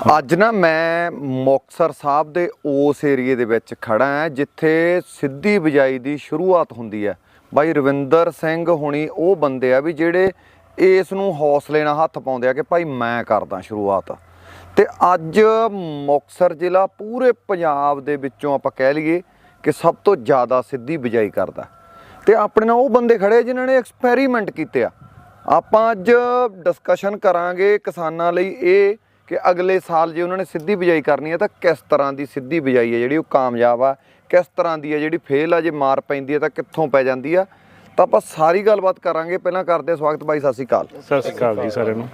ਅੱਜ ਨਾ ਮੈਂ ਮੁਕਤਸਰ ਸਾਹਿਬ ਦੇ ਉਸ ਏਰੀਏ ਦੇ ਵਿੱਚ ਖੜਾ ਹਾਂ, ਜਿੱਥੇ ਸਿੱਧੀ ਬਿਜਾਈ ਦੀ ਸ਼ੁਰੂਆਤ ਹੁੰਦੀ ਹੈ। ਬਾਈ ਰਵਿੰਦਰ ਸਿੰਘ ਹੁਣੀ ਉਹ ਬੰਦੇ ਆ ਵੀ ਜਿਹੜੇ ਇਸ ਨੂੰ ਹੌਸਲੇ ਨਾਲ ਹੱਥ ਪਾਉਂਦੇ ਆ ਕਿ ਭਾਈ ਮੈਂ ਕਰਦਾ ਸ਼ੁਰੂਆਤ। ਤੇ ਅੱਜ ਮੁਕਤਸਰ ਜ਼ਿਲ੍ਹਾ ਪੂਰੇ ਪੰਜਾਬ ਦੇ ਵਿੱਚੋਂ ਆਪਾਂ ਕਹਿ ਲਈਏ ਕਿ ਸਭ ਤੋਂ ਜ਼ਿਆਦਾ ਸਿੱਧੀ ਬਿਜਾਈ ਕਰਦਾ। ਤੇ ਆਪਣੇ ਨਾਲ ਉਹ ਬੰਦੇ ਖੜੇ ਜਿਨ੍ਹਾਂ ਨੇ ਐਕਸਪੈਰੀਮੈਂਟ ਕੀਤੇ ਆ। ਆਪਾਂ ਅੱਜ ਡਿਸਕਸ਼ਨ ਕਰਾਂਗੇ ਕਿਸਾਨਾਂ ਲਈ ਇਹ ਕਿ ਅਗਲੇ ਸਾਲ ਜੇ ਉਹਨਾਂ ਨੇ ਸਿੱਧੀ ਬਿਜਾਈ ਕਰਨੀ ਹੈ ਤਾਂ ਕਿਸ ਤਰ੍ਹਾਂ ਦੀ ਸਿੱਧੀ ਬਿਜਾਈ ਹੈ ਜਿਹੜੀ ਉਹ ਕਾਮਯਾਬ ਆ? ਕਿਸ ਤਰ੍ਹਾਂ ਦੀ ਹੈ ਜਿਹੜੀ ਫੇਲ ਆ? ਜੇ ਮਾਰ ਪੈਂਦੀ ਹੈ ਤਾਂ ਕਿੱਥੋਂ ਪੈ ਜਾਂਦੀ ਆ? ਤਾਂ ਆਪਾਂ ਸਾਰੀ ਗੱਲਬਾਤ ਕਰਾਂਗੇ। ਪਹਿਲਾਂ ਕਰਦੇ ਸਵਾਗਤ ਬਾਈ ਸਤਿ ਸ਼੍ਰੀ ਅਕਾਲ। ਸਤਿ ਸ਼੍ਰੀ ਅਕਾਲ ਜੀ ਸਾਰਿਆਂ ਨੂੰ।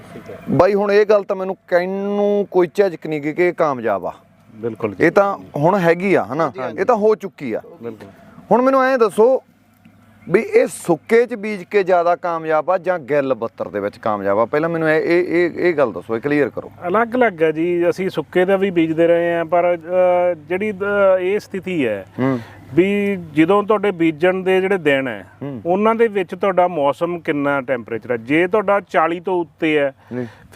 ਬਾਈ ਹੁਣ ਇਹ ਗੱਲ ਤਾਂ ਮੈਨੂੰ ਕਹਿਣ ਨੂੰ ਕੋਈ ਝਿਜਕ ਨਹੀਂ ਕਿ ਇਹ ਕਾਮਯਾਬ ਆ। ਬਿਲਕੁਲ ਜੀ। ਇਹ ਤਾਂ ਹੁਣ ਹੈਗੀ ਆ ਹਨਾ? ਇਹ ਤਾਂ ਹੋ ਚੁੱਕੀ ਆ। ਬਿਲਕੁਲ। ਹੁਣ ਮੈਨੂੰ ਐਂ ਦੱਸੋ ਵੀ ਇਹ ਸੁੱਕੇ ਚ ਬੀਜ ਕੇ ਜ਼ਿਆਦਾ ਕਾਮਯਾਬ ਆ ਜਾਂ ਗਿੱਲ ਬੱਤਰ ਦੇ ਵਿੱਚ ਕਾਮਯਾਬ ਆ? ਪਹਿਲਾਂ ਮੈਨੂੰ ਇਹ ਇਹ ਇਹ ਗੱਲ ਦੱਸੋ ਇਹ ਕਲੀਅਰ ਕਰੋ। ਅਲੱਗ-ਅਲੱਗ ਹੈ ਜੀ ਅਸੀਂ ਸੁੱਕੇ ਦਾ ਵੀ ਬੀਜਦੇ ਰਹੇ ਹਾਂ ਪਰ ਜਿਹੜੀ ਇਹ ਸਥਿਤੀ ਹੈ ਵੀ ਜਦੋਂ ਤੁਹਾਡੇ ਬੀਜਣ ਦੇ ਜਿਹੜੇ ਦਿਨ ਹੈ ਉਹਨਾਂ ਦੇ ਵਿੱਚ ਤੁਹਾਡਾ ਮੌਸਮ ਕਿੰਨਾ ਟੈਂਪਰੇਚਰ ਹੈ? ਜੇ ਤੁਹਾਡਾ 40 ਤੋਂ ਉੱਤੇ ਹੈ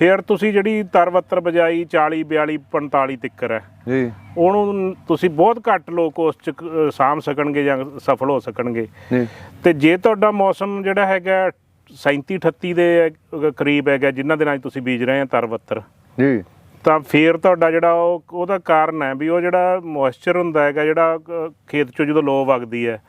ਫਿਰ ਤੁਸੀਂ ਜਿਹੜੀ ਤਰਵੱਤਰ ਬਜਾਈ 40 42 45 ਤਿੱਕਰ ਹੈ। ਜੀ। ਉਹਨੂੰ ਤੁਸੀਂ ਬਹੁਤ ਘੱਟ ਲੋਕ ਉਸ ਚ ਸਾਂਭ ਸਕਣਗੇ ਜਾਂ ਸਫਲ ਹੋ ਸਕਣਗੇ। ਜੀ। ਤੇ ਜੇ ਤੁਹਾਡਾ ਮੌਸਮ ਜਿਹੜਾ ਹੈਗਾ 37 38 ਦੇ ਕਰੀਬ ਹੈਗਾ ਜਿਨ੍ਹਾਂ ਦੇ ਨਾਲ ਤੁਸੀਂ ਬੀਜ ਰਹੇ ਆ ਤਰਵੱਤਰ ਜੀ। ਤਾਂ ਫੇਰ ਤੁਹਾਡਾ ਜਿਹੜਾ ਉਹ ਉਹਦਾ ਕਾਰਨ ਹੈ ਵੀ ਉਹ ਜਿਹੜਾ ਮੋਇਸਚਰ ਹੁੰਦਾ ਹੈਗਾ ਜਿਹੜਾ ਖੇਤ ਚੋਂ ਜਦੋਂ ਲੋ ਵਗਦੀ ਹੈ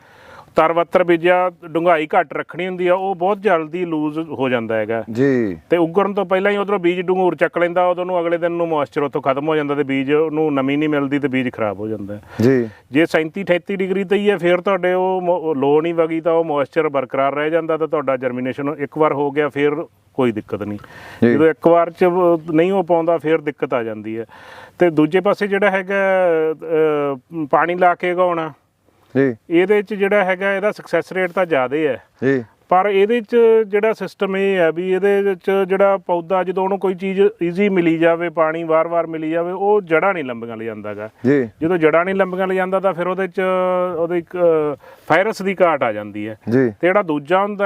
ਤਰਵੱਤਰ ਬੀਜਿਆ ਡੁੰਗਾਈ ਘੱਟ ਰੱਖਣੀ ਹੁੰਦੀ ਆ ਉਹ ਬਹੁਤ ਜਲਦੀ ਲੂਜ਼ ਹੋ ਜਾਂਦਾ ਹੈਗਾ। ਜੀ। ਤੇ ਉਗਰਨ ਤੋਂ ਪਹਿਲਾਂ ਹੀ ਉਧਰੋਂ ਬੀਜ ਡੂੰਘੂਰ ਚੱਕ ਲੈਂਦਾ ਉਦੋਂ ਨੂੰ ਅਗਲੇ ਦਿਨ ਨੂੰ ਮੋਇਸਚਰ ਉੱਥੋਂ ਖਤਮ ਹੋ ਜਾਂਦਾ ਤੇ ਬੀਜ ਨੂੰ ਨਮੀ ਨਹੀਂ ਮਿਲਦੀ ਤੇ ਬੀਜ ਖਰਾਬ ਹੋ ਜਾਂਦਾ। ਜੀ। ਜੇ 37 38 ਡਿਗਰੀ ਤੇ ਹੀ ਹੈ ਫਿਰ ਤੁਹਾਡੇ ਉਹ ਲੋ ਨਹੀਂ ਵਗੀ ਤਾਂ ਉਹ ਮੋਇਸਚਰ ਬਰਕਰਾਰ ਰਹਿ ਜਾਂਦਾ ਤਾਂ ਤੁਹਾਡਾ ਜਰਮੀਨੇਸ਼ਨ ਇੱਕ ਵਾਰ ਹੋ ਗਿਆ ਫਿਰ ਕੋਈ ਦਿੱਕਤ ਨਹੀਂ। ਜਦੋਂ ਇੱਕ ਵਾਰ ਚ ਨਹੀਂ ਹੋ ਪਾਉਂਦਾ ਫਿਰ ਦਿੱਕਤ ਆ ਜਾਂਦੀ ਹੈ। ਤੇ ਦੂਜੇ ਪਾਸੇ ਜਿਹੜਾ ਹੈਗਾ ਪਾਣੀ ਲਾ ਕੇ ਉਗਾਉਣਾ ਜੀ। ਇਹਦੇ ਚ ਜਿਹੜਾ ਹੈਗਾ ਇਹਦਾ ਸਕਸੈਸ ਰੇਟ ਤਾਂ ਜ਼ਿਆਦਾ ਹੈ। ਜੀ। ਪਰ ਇਹਦੇ ਚ ਜਿਹੜਾ ਸਿਸਟਮ ਇਹ ਹੈ ਵੀ ਇਹਦੇ ਵਿੱਚ ਜਿਹੜਾ ਪੌਦਾ ਜਦੋਂ ਉਹਨੂੰ ਕੋਈ ਚੀਜ਼ ਈਜ਼ੀ ਮਿਲੀ ਜਾਵੇ ਪਾਣੀ ਵਾਰ-ਵਾਰ ਮਿਲੀ ਜਾਵੇ ਉਹ ਜੜਾਂ ਨਹੀਂ ਲੰਬੀਆਂ ਲੈ ਜਾਂਦਾਗਾ ਜੀ। ਜਦੋਂ ਜੜਾਂ ਨਹੀਂ ਲੰਬੀਆਂ ਲੈ ਜਾਂਦਾ ਤਾਂ ਫਿਰ ਉਹਦੇ ਚ ਉਹਦੇ ਇੱਕ ਵਾਇਰਸ ਦੀ ਘਾਟ ਆ ਜਾਂਦੀ ਹੈ। ਜੀ। ਤੇ ਜਿਹੜਾ ਦੂਜਾ ਹੁੰਦਾ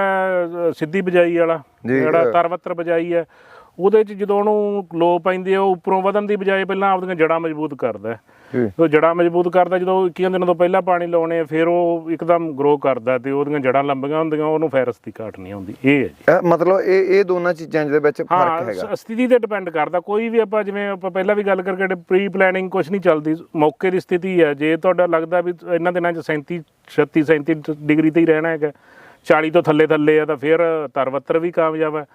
ਸਿੱਧੀ ਬਜਾਈ ਵਾਲਾ ਜਿਹੜਾ ਤਰਵੱਤਰ ਬਜਾਈ ਹੈ ਉਹਦੇ ਚ ਜਦੋਂ ਉਹਨੂੰ ਲੋ ਪੈਂਦੀ ਹੈ ਉਹ ਉੱਪਰੋਂ ਵਧਣ ਦੀ ਬਜਾਏ ਪਹਿਲਾਂ ਆਪਦੀਆਂ ਜੜਾਂ ਮਜ਼ਬੂਤ ਕਰਦਾ ਹੈ। ਜਦੋਂ ਜੜਾਂ ਮਜ਼ਬੂਤ ਕਰਦਾ ਜਦੋਂ 21 ਦਿਨਾਂ ਤੋਂ ਪਹਿਲਾਂ ਪਾਣੀ ਲਾਉਣੇ ਆ ਫਿਰ ਉਹ ਇੱਕਦਮ ਗਰੋ ਕਰਦਾ ਤੇ ਉਹਦੀਆਂ ਜੜਾਂ ਲੰਬੀਆਂ ਹੁੰਦੀਆਂ ਉਹਨੂੰ ਵਾਇਰਸ ਦੀ ਘਾਟ ਨਹੀਂ ਆਉਂਦੀ। ਇਹ ਹੈ ਜੀ। ਮਤਲਬ ਇਹ ਇਹ ਦੋਨਾਂ ਚੀਜ਼ਾਂ ਦੇ ਵਿੱਚ ਫ਼ਰਕ ਹਾਂ ਹੈਗਾ। ਸ- ਸਥਿਤੀ ਤੇ ਡਿਪੈਂਡ ਕਰਦਾ। ਕੋਈ ਵੀ ਆਪਾਂ ਜਿਵੇਂ ਆਪਾਂ ਪਹਿਲਾਂ ਵੀ ਗੱਲ ਕਰਕੇ ਪ੍ਰੀ ਪਲੈਨਿੰਗ ਕੁਝ ਨਹੀਂ ਚੱਲਦੀ। ਮੌਕੇ ਦੀ ਸਥਿਤੀ ਹੈ। ਜੇ ਤੁਹਾਡਾ ਲੱਗਦਾ ਵੀ ਇਹਨਾਂ ਦਿਨਾਂ 'ਚ 37 36 37 ਡਿਗਰੀ ਤੇ ਹੀ ਰਹਿਣਾ ਹੈਗਾ 40 ਤੋਂ ਥੱਲੇ ਥੱਲੇ ਆ ਤਾਂ ਫਿਰ ਤਰਵੱਤਰ ਵੀ ਕਾਮਯਾਬ ਹੈ।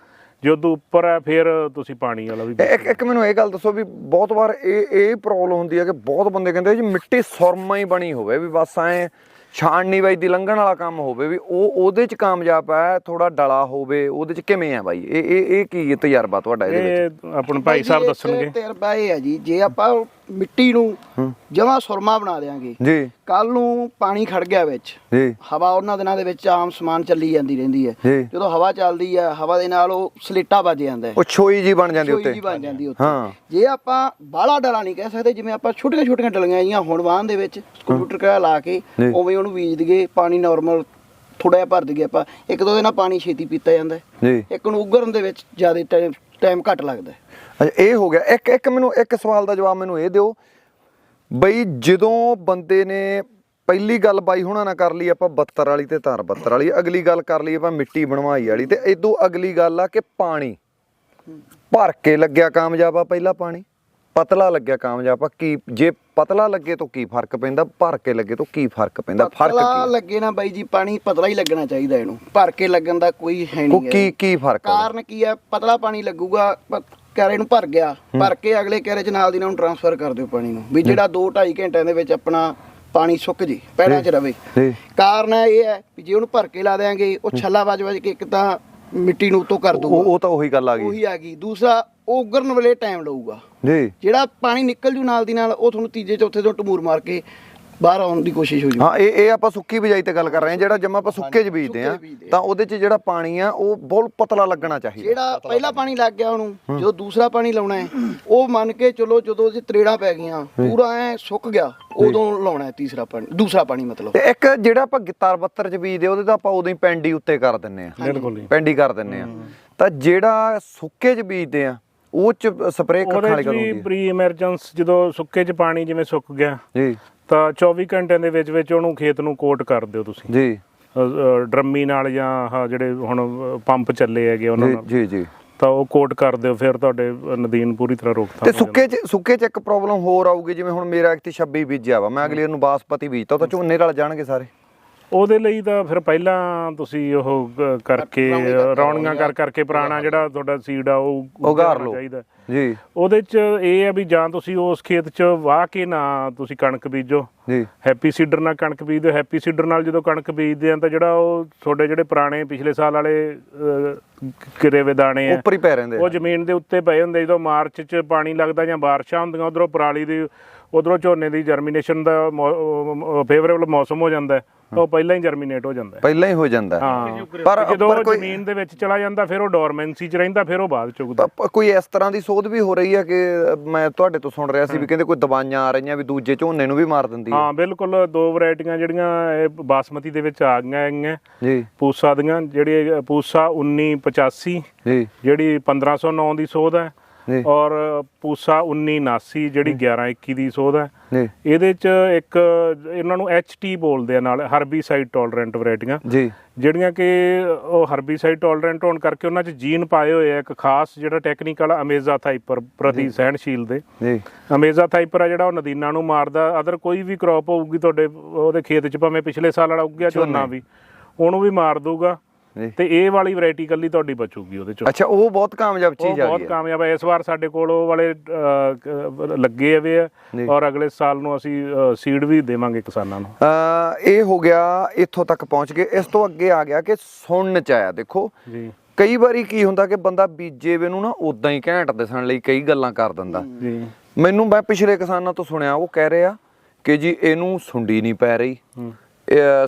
ਜੇ ਉਦੋਂ ਉੱਪਰ ਹੈ ਫਿਰ ਤੁਸੀਂ ਪਾਣੀ ਵਾਲਾ ਵੀ ਇੱਕ ਇੱਕ ਮੈਨੂੰ ਇਹ ਗੱਲ ਦੱਸੋ ਵੀ ਬਹੁਤ ਵਾਰ ਇਹ ਇਹ ਪ੍ਰੋਬਲਮ ਹੁੰਦੀ ਹੈ ਕਿ ਬਹੁਤ ਬੰਦੇ ਕਹਿੰਦੇ ਜੀ ਮਿੱਟੀ ਸੁਰਮਾ ਹੀ ਬਣੀ ਹੋਵੇ ਵੀ ਬਸ ਐ ਛਾਣ ਨਹੀਂ ਵੱਜਦੀ ਲੰਘਣ ਵਾਲਾ ਕੰਮ ਹੋਵੇ ਵੀ ਉਹ ਉਹਦੇ ਚ ਕਾਮਯਾਬ ਹੈ ਥੋੜਾ ਡਲਾ ਹੋਵੇ ਉਹਦੇ ਚ ਕਿਵੇਂ ਆ ਬਾਈ? ਇਹ ਇਹ ਇਹ ਕੀ ਤਜਰਬਾ ਤੁਹਾਡਾ ਇਹਦੇ ਵਿੱਚ? ਇਹ ਆਪਣੇ ਭਾਈ ਸਾਹਿਬ ਦੱਸਣਗੇ। ਤਜਰਬਾ ਇਹ ਹੈ ਜੀ ਜੇ ਆਪਾਂ ਮਿੱਟੀ ਨੂੰ ਜਮਾ ਸੁਰਮਾ ਬਣਾ ਦੇਾਂਗੇ ਜੀ। ਕੱਲ ਨੂੰ ਪਾਣੀ ਖੜ ਗਿਆ ਵਿੱਚ। ਜੀ। ਹਵਾ ਉਹਨਾਂ ਦਿਨਾਂ ਦੇ ਵਿੱਚ ਆਮ ਸਮਾਨ ਚੱਲੀ ਜਾਂਦੀ ਰਹਿੰਦੀ ਹੈ। ਜਦੋਂ ਹਵਾ ਚੱਲਦੀ ਹੈ ਹਵਾ ਦੇ ਨਾਲ ਉਹ ਸਲੇਟਾ ਵੱਜ ਜਾਂਦਾ ਹੈ। ਉਹ ਛੋਈ ਜੀ ਬਣ ਜਾਂਦੀ ਛੋਈ ਉੱਤੇ। ਜੀ ਬਣ ਜਾਂਦੀ ਉੱਤੇ। ਹਾਂ। ਜੇ ਆਪਾਂ ਬਾਹਲਾ ਡਲਾ ਨਹੀਂ ਕਹਿ ਸਕਦੇ ਜਿਵੇਂ ਆਪਾਂ ਛੋਟੀਆਂ ਛੋਟੀਆਂ ਡਲੀਆਂ ਜੀਆਂ ਹੁਣ ਵਾਹਨ ਦੇ ਵਿੱਚ ਕੰਪਿਊਟਰ ਕਾ ਲਾ ਕੇ। ਉਵੇਂ ਉਹਨੂੰ ਬੀਜ ਦਈਏ ਪਾਣੀ ਨਾਰਮਲ ਥੋੜਾ ਜਿਹਾ ਭਰ ਦਈਏ ਆਪਾਂ ਇੱਕ ਦੋ ਦੇ ਨਾਲ ਪਾਣੀ ਛੇਤੀ ਪੀਤਾ ਜਾਂਦਾ। ਜੀ ਇੱਕ ਨੂੰ ਉਗਰਨ ਦੇ ਵਿੱਚ ਜ਼ਿਆਦਾ ਟਾਈਮ ਟਾਈਮ ਘੱਟ ਲੱਗਦਾ। ਅੱਛਾ ਇਹ ਹੋ ਗਿਆ ਇੱਕ ਇੱਕ ਮੈਨੂੰ ਇੱਕ ਸਵਾਲ ਦਾ ਜਵਾਬ ਮੈਨੂੰ ਇਹ ਦਿਓ ਬਈ ਜਦੋਂ ਬੰਦੇ ਨੇ ਪਹਿਲੀ ਗੱਲ ਬਾਈ ਹੁਣਾਂ ਨਾਲ ਕਰ ਲਈ ਆਪਾਂ 72 ਵਾਲੀ ਤੇ ਤਾਰ 72 ਵਾਲੀ ਅਗਲੀ ਗੱਲ ਕਰ ਲਈ ਆਪਾਂ ਮਿੱਟੀ ਬਣਵਾਈ ਵਾਲੀ ਤੇ ਇਦੋਂ ਅਗਲੀ ਗੱਲ ਆ ਕਿ ਪਾਣੀ ਭਰ ਕੇ ਲੱਗਿਆ ਕਾਮਯਾਬ ਆ ਪਹਿਲਾ ਪਾਣੀ ਪਤਲਾ ਲੱਗਿਆ ਕਾਮਯਾਬ ਆ ਕੀ ਜੇ ਪਤਲਾ ਲੱਗੇ ਤਾਂ ਕੀ ਫ਼ਰਕ ਪੈਂਦਾ ਭਰ ਕੇ ਲੱਗੇ ਤਾਂ ਕੀ ਫ਼ਰਕ ਪੈਂਦਾ ਫ਼ਰਕ ਪਤਲਾ ਕੀ ਲੱਗੇ ਨਾ ਬਾਈ ਜੀ ਪਾਣੀ ਪਤਲਾ ਹੀ ਲੱਗਣਾ ਚਾਹੀਦਾ ਇਹਨੂੰ ਭਰ ਕੇ ਲੱਗਣ ਦਾ ਕੋਈ ਹੈ ਨਹੀਂ ਕੀ ਕੀ ਫ਼ਰਕ ਆ ਕਾਰਨ ਕੀ ਹੈ? ਪਤਲਾ ਪਾਣੀ ਲੱਗੂਗਾ ਪ- ਕੈਰੇ ਨੂੰ ਭਰ ਗਿਆ ਭਰ ਕੇ ਅਗਲੇ ਕੈਰੇ ਚ ਨਾਲ ਦੀ ਨਾਲ ਟ੍ਰਾਂਸਫਰ ਕਰ ਦਿਓ ਪਾਣੀ ਨੂੰ ਵੀ ਜਿਹੜਾ 2 2.5 ਘੰਟਿਆਂ ਦੇ ਵਿੱਚ ਆਪਣਾ ਪਾਣੀ ਸੁੱਕ ਜੇ ਪੈੜਾਂ 'ਚ ਰਵੇ। ਜੀ ਕਾਰਨ ਇਹ ਹੈ ਵੀ ਜੇ ਉਹਨੂੰ ਭਰ ਕੇ ਲਾ ਦੇਾਂਗੇ ਉਹ ਛੱਲਾ ਵੱਜ ਵੱਜ ਕੇ ਇੱਕ ਤਾਂ ਮਿੱਟੀ ਨੂੰ ਉਤੋਂ ਕਰ ਉਹ ਦੂਗਾ ਉਹ ਤਾਂ ਉਹੀ ਗੱਲ ਆ ਗਈ। ਉਹੀ ਆ ਗਈ। ਦੂਸਰਾ ਉਹ ਉਗਰਨ ਵੇਲੇ ਟਾਈਮ ਲਊਗਾ। ਜੀ। ਜਿਹੜਾ ਪਾਣੀ ਨਿਕਲ ਜੂ ਨਾਲ ਦੀ ਨਾਲ ਉਹ ਤੁਹਾਨੂੰ ਤੀਜੇ ਚੌਥੇ ਤੋਂ ਟਮੂਰ ਮਾਰ ਕੇ ਬਾਹਰ ਆਉਣ ਦੀ ਕੋਸ਼ਿਸ਼ ਹੋ ਜੂ। ਹਾਂ ਇਹ ਇਹ ਆਪਾਂ ਸੁੱਕੀ ਬਿਜਾਈ ਤੇ ਗੱਲ ਕਰ ਰਹੇ ਹਾਂ। ਜਿਹੜਾ ਜਮਾ ਆਪਾਂ ਸੁੱਕੇ ਚ ਬੀਜਦੇ ਆ। ਤਾਂ ਉਹਦੇ ਚ ਜਿਹੜਾ ਪਾਣੀ ਆ ਉਹ ਬਹੁਤ ਪਤਲਾ ਲੱਗਣਾ ਚਾਹੀਦਾ। ਜਿਹੜਾ ਪਹਿਲਾ ਪਾਣੀ ਲੱਗ ਗਿਆ ਉਹਨੂੰ ਜਦੋਂ ਦੂਸਰਾ ਪਾਣੀ ਲਾਉਣਾ ਹੈ ਉਹ ਮੰਨ ਕੇ ਚਲੋ ਜਦੋਂ ਉਹਦੀ ਤਰੇੜਾਂ ਪੈ ਗਈਆਂ ਪੂਰਾ ਐ ਸੁੱਕ ਗਿਆ ਉਦੋਂ ਲਾਉਣਾ ਹੈ ਤੀਸਰਾ ਪਾਣੀ ਦੂਸਰਾ ਪਾਣੀ ਮਤਲਬ। ਤੇ ਇੱਕ ਜਿਹੜਾ ਆਪਾਂ ਗਿੱਤਾਰ ਬੱਤਰ ਚ ਬੀਜਦੇ ਉਹਦੇ ਤਾਂ ਆਪਾਂ ਉਦੋਂ ਹੀ ਪੈਂਡੀ ਉੱਤੇ ਕਰ ਦਿੰਨੇ ਆ ਬਿਲਕੁਲ ਜੀ। ਪੈਂਡੀ ਕਰ ਦਿੰਨੇ ਆ ਤਾਂ ਜਿਹੜਾ ਸੁੱਕੇ ਚ ਬੀਜਦੇ ਆ ਉਹ ਚ ਸਪਰੇਅ ਕੱਖਾਂ ਵਾਲੀ ਕਰੂੰਗੀ ਪ੍ਰੀ ਐਮਰਜੈਂਸ ਜਦੋਂ ਸੁੱਕੇ ਚ ਪਾਣੀ ਜਿਵੇਂ ਸੁੱਕ ਗਿਆ ਜੀ। ਤਾਂ 24 ਘੰਟਿਆਂ ਦੇ ਵਿੱਚ ਵਿੱਚ ਉਹਨੂੰ ਖੇਤ ਨੂੰ ਕੋਟ ਕਰ ਦਿਓ ਤੁਸੀਂ। ਜੀ। ਡਰਮੀ ਨਾਲ ਜਾਂ ਆਹ ਜਿਹੜੇ ਹੁਣ ਪੰਪ ਚੱਲੇ ਹੈਗੇ ਉਹਨਾਂ ਜੀ ਨਾਲ। ਜੀ ਜੀ। ਤਾਂ ਉਹ ਕੋਟ ਕਰ ਦਿਓ ਫਿਰ ਤੁਹਾਡੇ ਨਦੀਨ ਪੂਰੀ ਤਰ੍ਹਾਂ ਰੋਕਥਾਮ ਤੇ ਸੁੱਕੇ ਚ ਸੁੱਕੇ ਚ ਇੱਕ ਪ੍ਰੋਬਲਮ ਹੋਰ ਆਊਗੀ ਜਿਵੇਂ ਹੁਣ ਮੇਰਾ ਇੱਕ 26 ਬੀਜਿਆ ਵਾ ਮੈਂ ਅਗਲੇ ਨੂੰ ਬਾਸਪਤੀ ਬੀਜਤਾ ਉਹ ਤਾਂ ਝੋਨੇ ਨਾਲ ਜਾਣਗੇ ਸਾਰੇ। ਉਹਦੇ ਲਈ ਤਾਂ ਫਿਰ ਪਹਿਲਾਂ ਤੁਸੀਂ ਉਹ ਕਰਕੇ ਰੌਣੀਆਂ ਕਰ ਕਰਕੇ ਪੁਰਾਣਾ ਜਿਹੜਾ ਤੁਹਾਡਾ ਸੀਡ ਆ ਉਹ ਉਗਾਰ ਲਓ। ਚਾਹੀਦਾ। ਜੀ। ਉਹਦੇ ਚ ਇਹ ਆ ਵੀ ਜਾਂ ਤੁਸੀਂ ਉਸ ਖੇਤ ਚ ਵਾਹ ਕੇ ਨਾ ਤੁਸੀਂ ਕਣਕ ਬੀਜੋ। ਜੀ। ਹੈਪੀ ਸੀਡਰ ਨਾਲ ਕਣਕ ਬੀਜਦੇ ਹੈਪੀ ਸੀਡਰ ਨਾਲ ਜਦੋਂ ਕਣਕ ਬੀਜਦੇ ਆ ਤਾਂ ਜਿਹੜਾ ਉਹ ਤੁਹਾਡੇ ਜਿਹੜੇ ਪੁਰਾਣੇ ਪਿਛਲੇ ਸਾਲ ਵਾਲੇ ਅਹ, ਕਿਰੇ ਵੇ ਦਾਣੇ ਆ ਉੱਪਰ ਹੀ ਪੈ ਰਹਿੰਦੇ ਉਹ ਜ਼ਮੀਨ ਦੇ ਉੱਤੇ ਪਏ ਹੁੰਦੇ ਜਦੋਂ ਮਾਰਚ ਚ ਪਾਣੀ ਲੱਗਦਾ ਜਾਂ ਬਾਰਿਸ਼ਾਂ ਹੁੰਦੀਆਂ ਉਧਰੋਂ ਪਰਾਲੀ ਦੀ ਉਧਰੋਂ ਝੋਨੇ ਦੀ ਜਰਮੀਨੇਸ਼ਨ ਦਾ ਫੇਵਰੇਬਲ ਮੌਸਮ ਹੋ ਜਾਂਦਾ ਹੈ, ਉਹ ਪਹਿਲਾਂ ਹੀ ਜਰਮੀਨੇਟ ਹੋ ਜਾਂਦਾ ਹੈ। ਪਹਿਲਾਂ ਹੀ ਹੋ ਜਾਂਦਾ ਹੈ। ਪਰ ਜਦੋਂ ਜ਼ਮੀਨ ਦੇ ਵਿੱਚ ਚਲਾ ਜਾਂਦਾ ਫਿਰ ਉਹ ਡੋਰਮੈਂਸੀ ਚ ਰਹਿੰਦਾ ਫਿਰ ਉਹ ਬਾਅਦ ਚ ਉਗਦਾ। ਪ- ਪ- ਕੋਈ ਇਸ ਤਰ੍ਹਾਂ ਦੀ ਸੋਧ ਵੀ ਹੋ ਰਹੀ ਹੈ ਕਿ ਮੈਂ ਤੁਹਾਡੇ ਤੋਂ ਸੁਣ ਰਿਹਾ ਸੀ ਵੀ ਕਹਿੰਦੇ ਕੋਈ ਦਵਾਈਆਂ ਆ ਰਹੀਆਂ ਵੀ ਦੂਜੇ ਝੋਨੇ ਨੂੰ ਵੀ ਮਾਰ ਦਿੰਦੀ ਹੈ। ਬਿਲਕੁਲ ਦੋ ਵੈਰਾਈਟੀਆਂ ਜਿਹੜੀਆਂ ਇਹ ਬਾਸਮਤੀ ਦੇ ਵਿੱਚ ਆ ਗਈਆਂ ਹੈਗੀਆਂ। ਜੀ। ਪੂਸਾ ਦੀਆਂ ਜਿਹੜੀ ਪੂਸਾ 1985 ਜੀ। ਜਿਹੜੀ 1509 ਦੀ ਸੋਧ ਹੈ। ਔਰ ਪੂਸਾ 1979 ਜਿਹੜੀ 1121 ਦੀ ਸੋਧ ਹੈ। ਇਹਦੇ ਚ ਇੱਕ ਇਹਨਾਂ ਨੂੰ HT ਬੋਲਦੇ ਆ ਨਾਲ ਹਰਬੀਸਾਈਡ ਟੋਲਰੈਂਟ ਵੈਰਾਈਟੀਆਂ ਜੀ। ਜਿਹੜੀਆਂ ਕਿ ਉਹ ਹਰਬੀਸਾਈਡ ਟੋਲਰੈਂਟ ਹੋਣ ਕਰਕੇ ਉਹਨਾਂ 'ਚ ਜੀਨ ਪਾਏ ਹੋਏ ਆ ਇੱਕ ਖਾਸ ਜਿਹੜਾ ਟੈਕਨੀਕਲ ਅਮੇਜ਼ਾ ਥਾਈਪਰ ਪ੍ਰਤੀ ਸਹਿਣਸ਼ੀਲ ਦੇ। ਜੀ। ਅਮੇਜ਼ਾ ਥਾਈਪਰ ਆ ਜਿਹੜਾ ਉਹ ਨਦੀਨਾਂ ਨੂੰ ਮਾਰਦਾ ਅਦਰ ਕੋਈ ਵੀ ਕ੍ਰੌਪ ਹੋਊਗੀ ਤੁਹਾਡੇ ਉਹਦੇ ਖੇਤ 'ਚ ਭਾਵੇਂ ਪਿਛਲੇ ਸਾਲ ਵਾਲਾ ਉੱਗਿਆ ਝੋਨਾ ਵੀ ਉਹਨੂੰ ਵੀ ਮਾਰ ਦੂਗਾ ਤੇ ਇਹ ਵਾਲੀ ਵੈਰਾਈਟੀ ਕੱਲੀ ਤੁਹਾਡੀ ਬਚੂਗੀ ਉਹਦੇ 'ਚੋਂ। ਅੱਛਾ ਉਹ ਬਹੁਤ ਕਾਮਯਾਬ ਚੀਜ਼ ਆ ਬਹੁਤ ਗਈ ਹੈ। ਕਾਮਯਾਬ ਹੈ। ਇਸ ਵਾਰ ਸਾਡੇ ਕੋਲ ਉਹ ਵਾਲੇ ਲੱਗੇ ਹੋਏ ਆ। ਔਰ ਅਗਲੇ ਸਾਲ ਨੂੰ ਅਸੀਂ ਸੀਡ ਵੀ ਦੇਵਾਂਗੇ ਕਿਸਾਨਾਂ ਨੂੰ। ਇਹ ਹੋ ਗਿਆ ਇੱਥੋਂ ਤੱਕ ਪਹੁੰਚ ਗਏ। ਇਸ ਤੋਂ ਅੱਗੇ ਆ ਗਿਆ ਕਿ ਸੁਣਨ ਚ ਆਇਆ ਦੇਖੋ। ਜੀ। ਕਈ ਵਾਰੀ ਕੀ ਹੁੰਦਾ ਕਿ ਬੰਦਾ ਬੀਜੇ ਵੇ ਨੂੰ ਨਾ ਉਦਾਂ ਹੀ ਘੈਂਟ ਦਿਸਣ ਲਈ ਕਈ ਗੱਲਾਂ ਕਰ ਦਿੰਦਾ। ਜੀ। ਮੈਨੂੰ ਮੈਂ ਪਿਛਲੇ ਕਿਸਾਨਾਂ ਤੋਂ ਸੁਣਿਆ ਉਹ ਕਹਿ ਰਹੇ ਆ ਕਿ ਜੀ ਇਹਨੂੰ ਸੁੰਡੀ ਨਹੀਂ ਪੈ ਰਹੀ।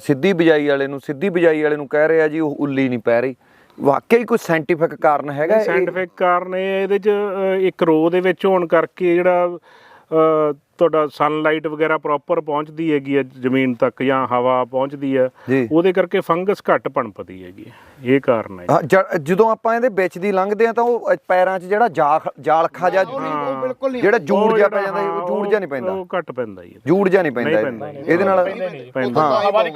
ਸਿੱਧੀ ਬਿਜਾਈ ਵਾਲੇ ਨੂੰ, ਸਿੱਧੀ ਬਿਜਾਈ ਵਾਲੇ ਨੂੰ ਕਹਿ ਰਿਹਾ ਜੀ, ਉਹ ਉੱਲੀ ਨਹੀਂ ਪੈ ਰਹੀ। ਵਾਕਈ ਕੋਈ ਸਾਇੰਟੀਫਿਕ ਕਾਰਨ ਹੈਗਾ ਸਾਇੰਟੀਫਿਕ ਕਾਰਨ ਇਹ ਇਹਦੇ ਚ ਇੱਕ ਰੋ ਦੇ ਵਿੱਚ ਹੋਣ ਕਰਕੇ ਜਿਹੜਾ ਤੁਹਾਡਾ ਸਨਲਾਈਟ ਵਗੈਰਾ ਪ੍ਰੋਪਰ ਪਹੁੰਚਦੀ ਹੈਗੀ ਹੈ ਜ਼ਮੀਨ ਤੱਕ ਜਾਂ ਹਵਾ ਪਹੁੰਚਦੀ ਹੈ ਜੀ। ਉਹਦੇ ਕਰਕੇ ਫੰਗਸ ਘੱਟ ਪਣਪਦੀ ਹੈਗੀ ਹੈ। ਇਹ ਕਾਰਨ ਹੈ ਜ- ਜਦੋਂ ਆਪਾਂ ਇਹਦੇ ਵਿੱਚ ਦੀ ਲੰਘਦੇ ਆ ਤਾਂ ਉਹ ਪੈਰਾਂ 'ਚ ਜਿਹੜਾ ਜਾਲਖਾ ਜਾਂ ਜਿਹੜਾ ਜੂੜ ਜਿਹਾ ਪੈ ਜਾਂਦਾ ਜੂੜ ਜਿਹਾ ਨਹੀਂ ਪੈਂਦਾ। ਉਹ ਘੱਟ ਪੈਂਦਾ ਜੀ। ਜੂੜ ਜਿਹਾ ਨਹੀਂ ਪੈਂਦਾ ਇਹਦੇ- ਨਾਲ। ਪੈਂਦਾ ਹਾਂ। ਹਵਾ ਦੀ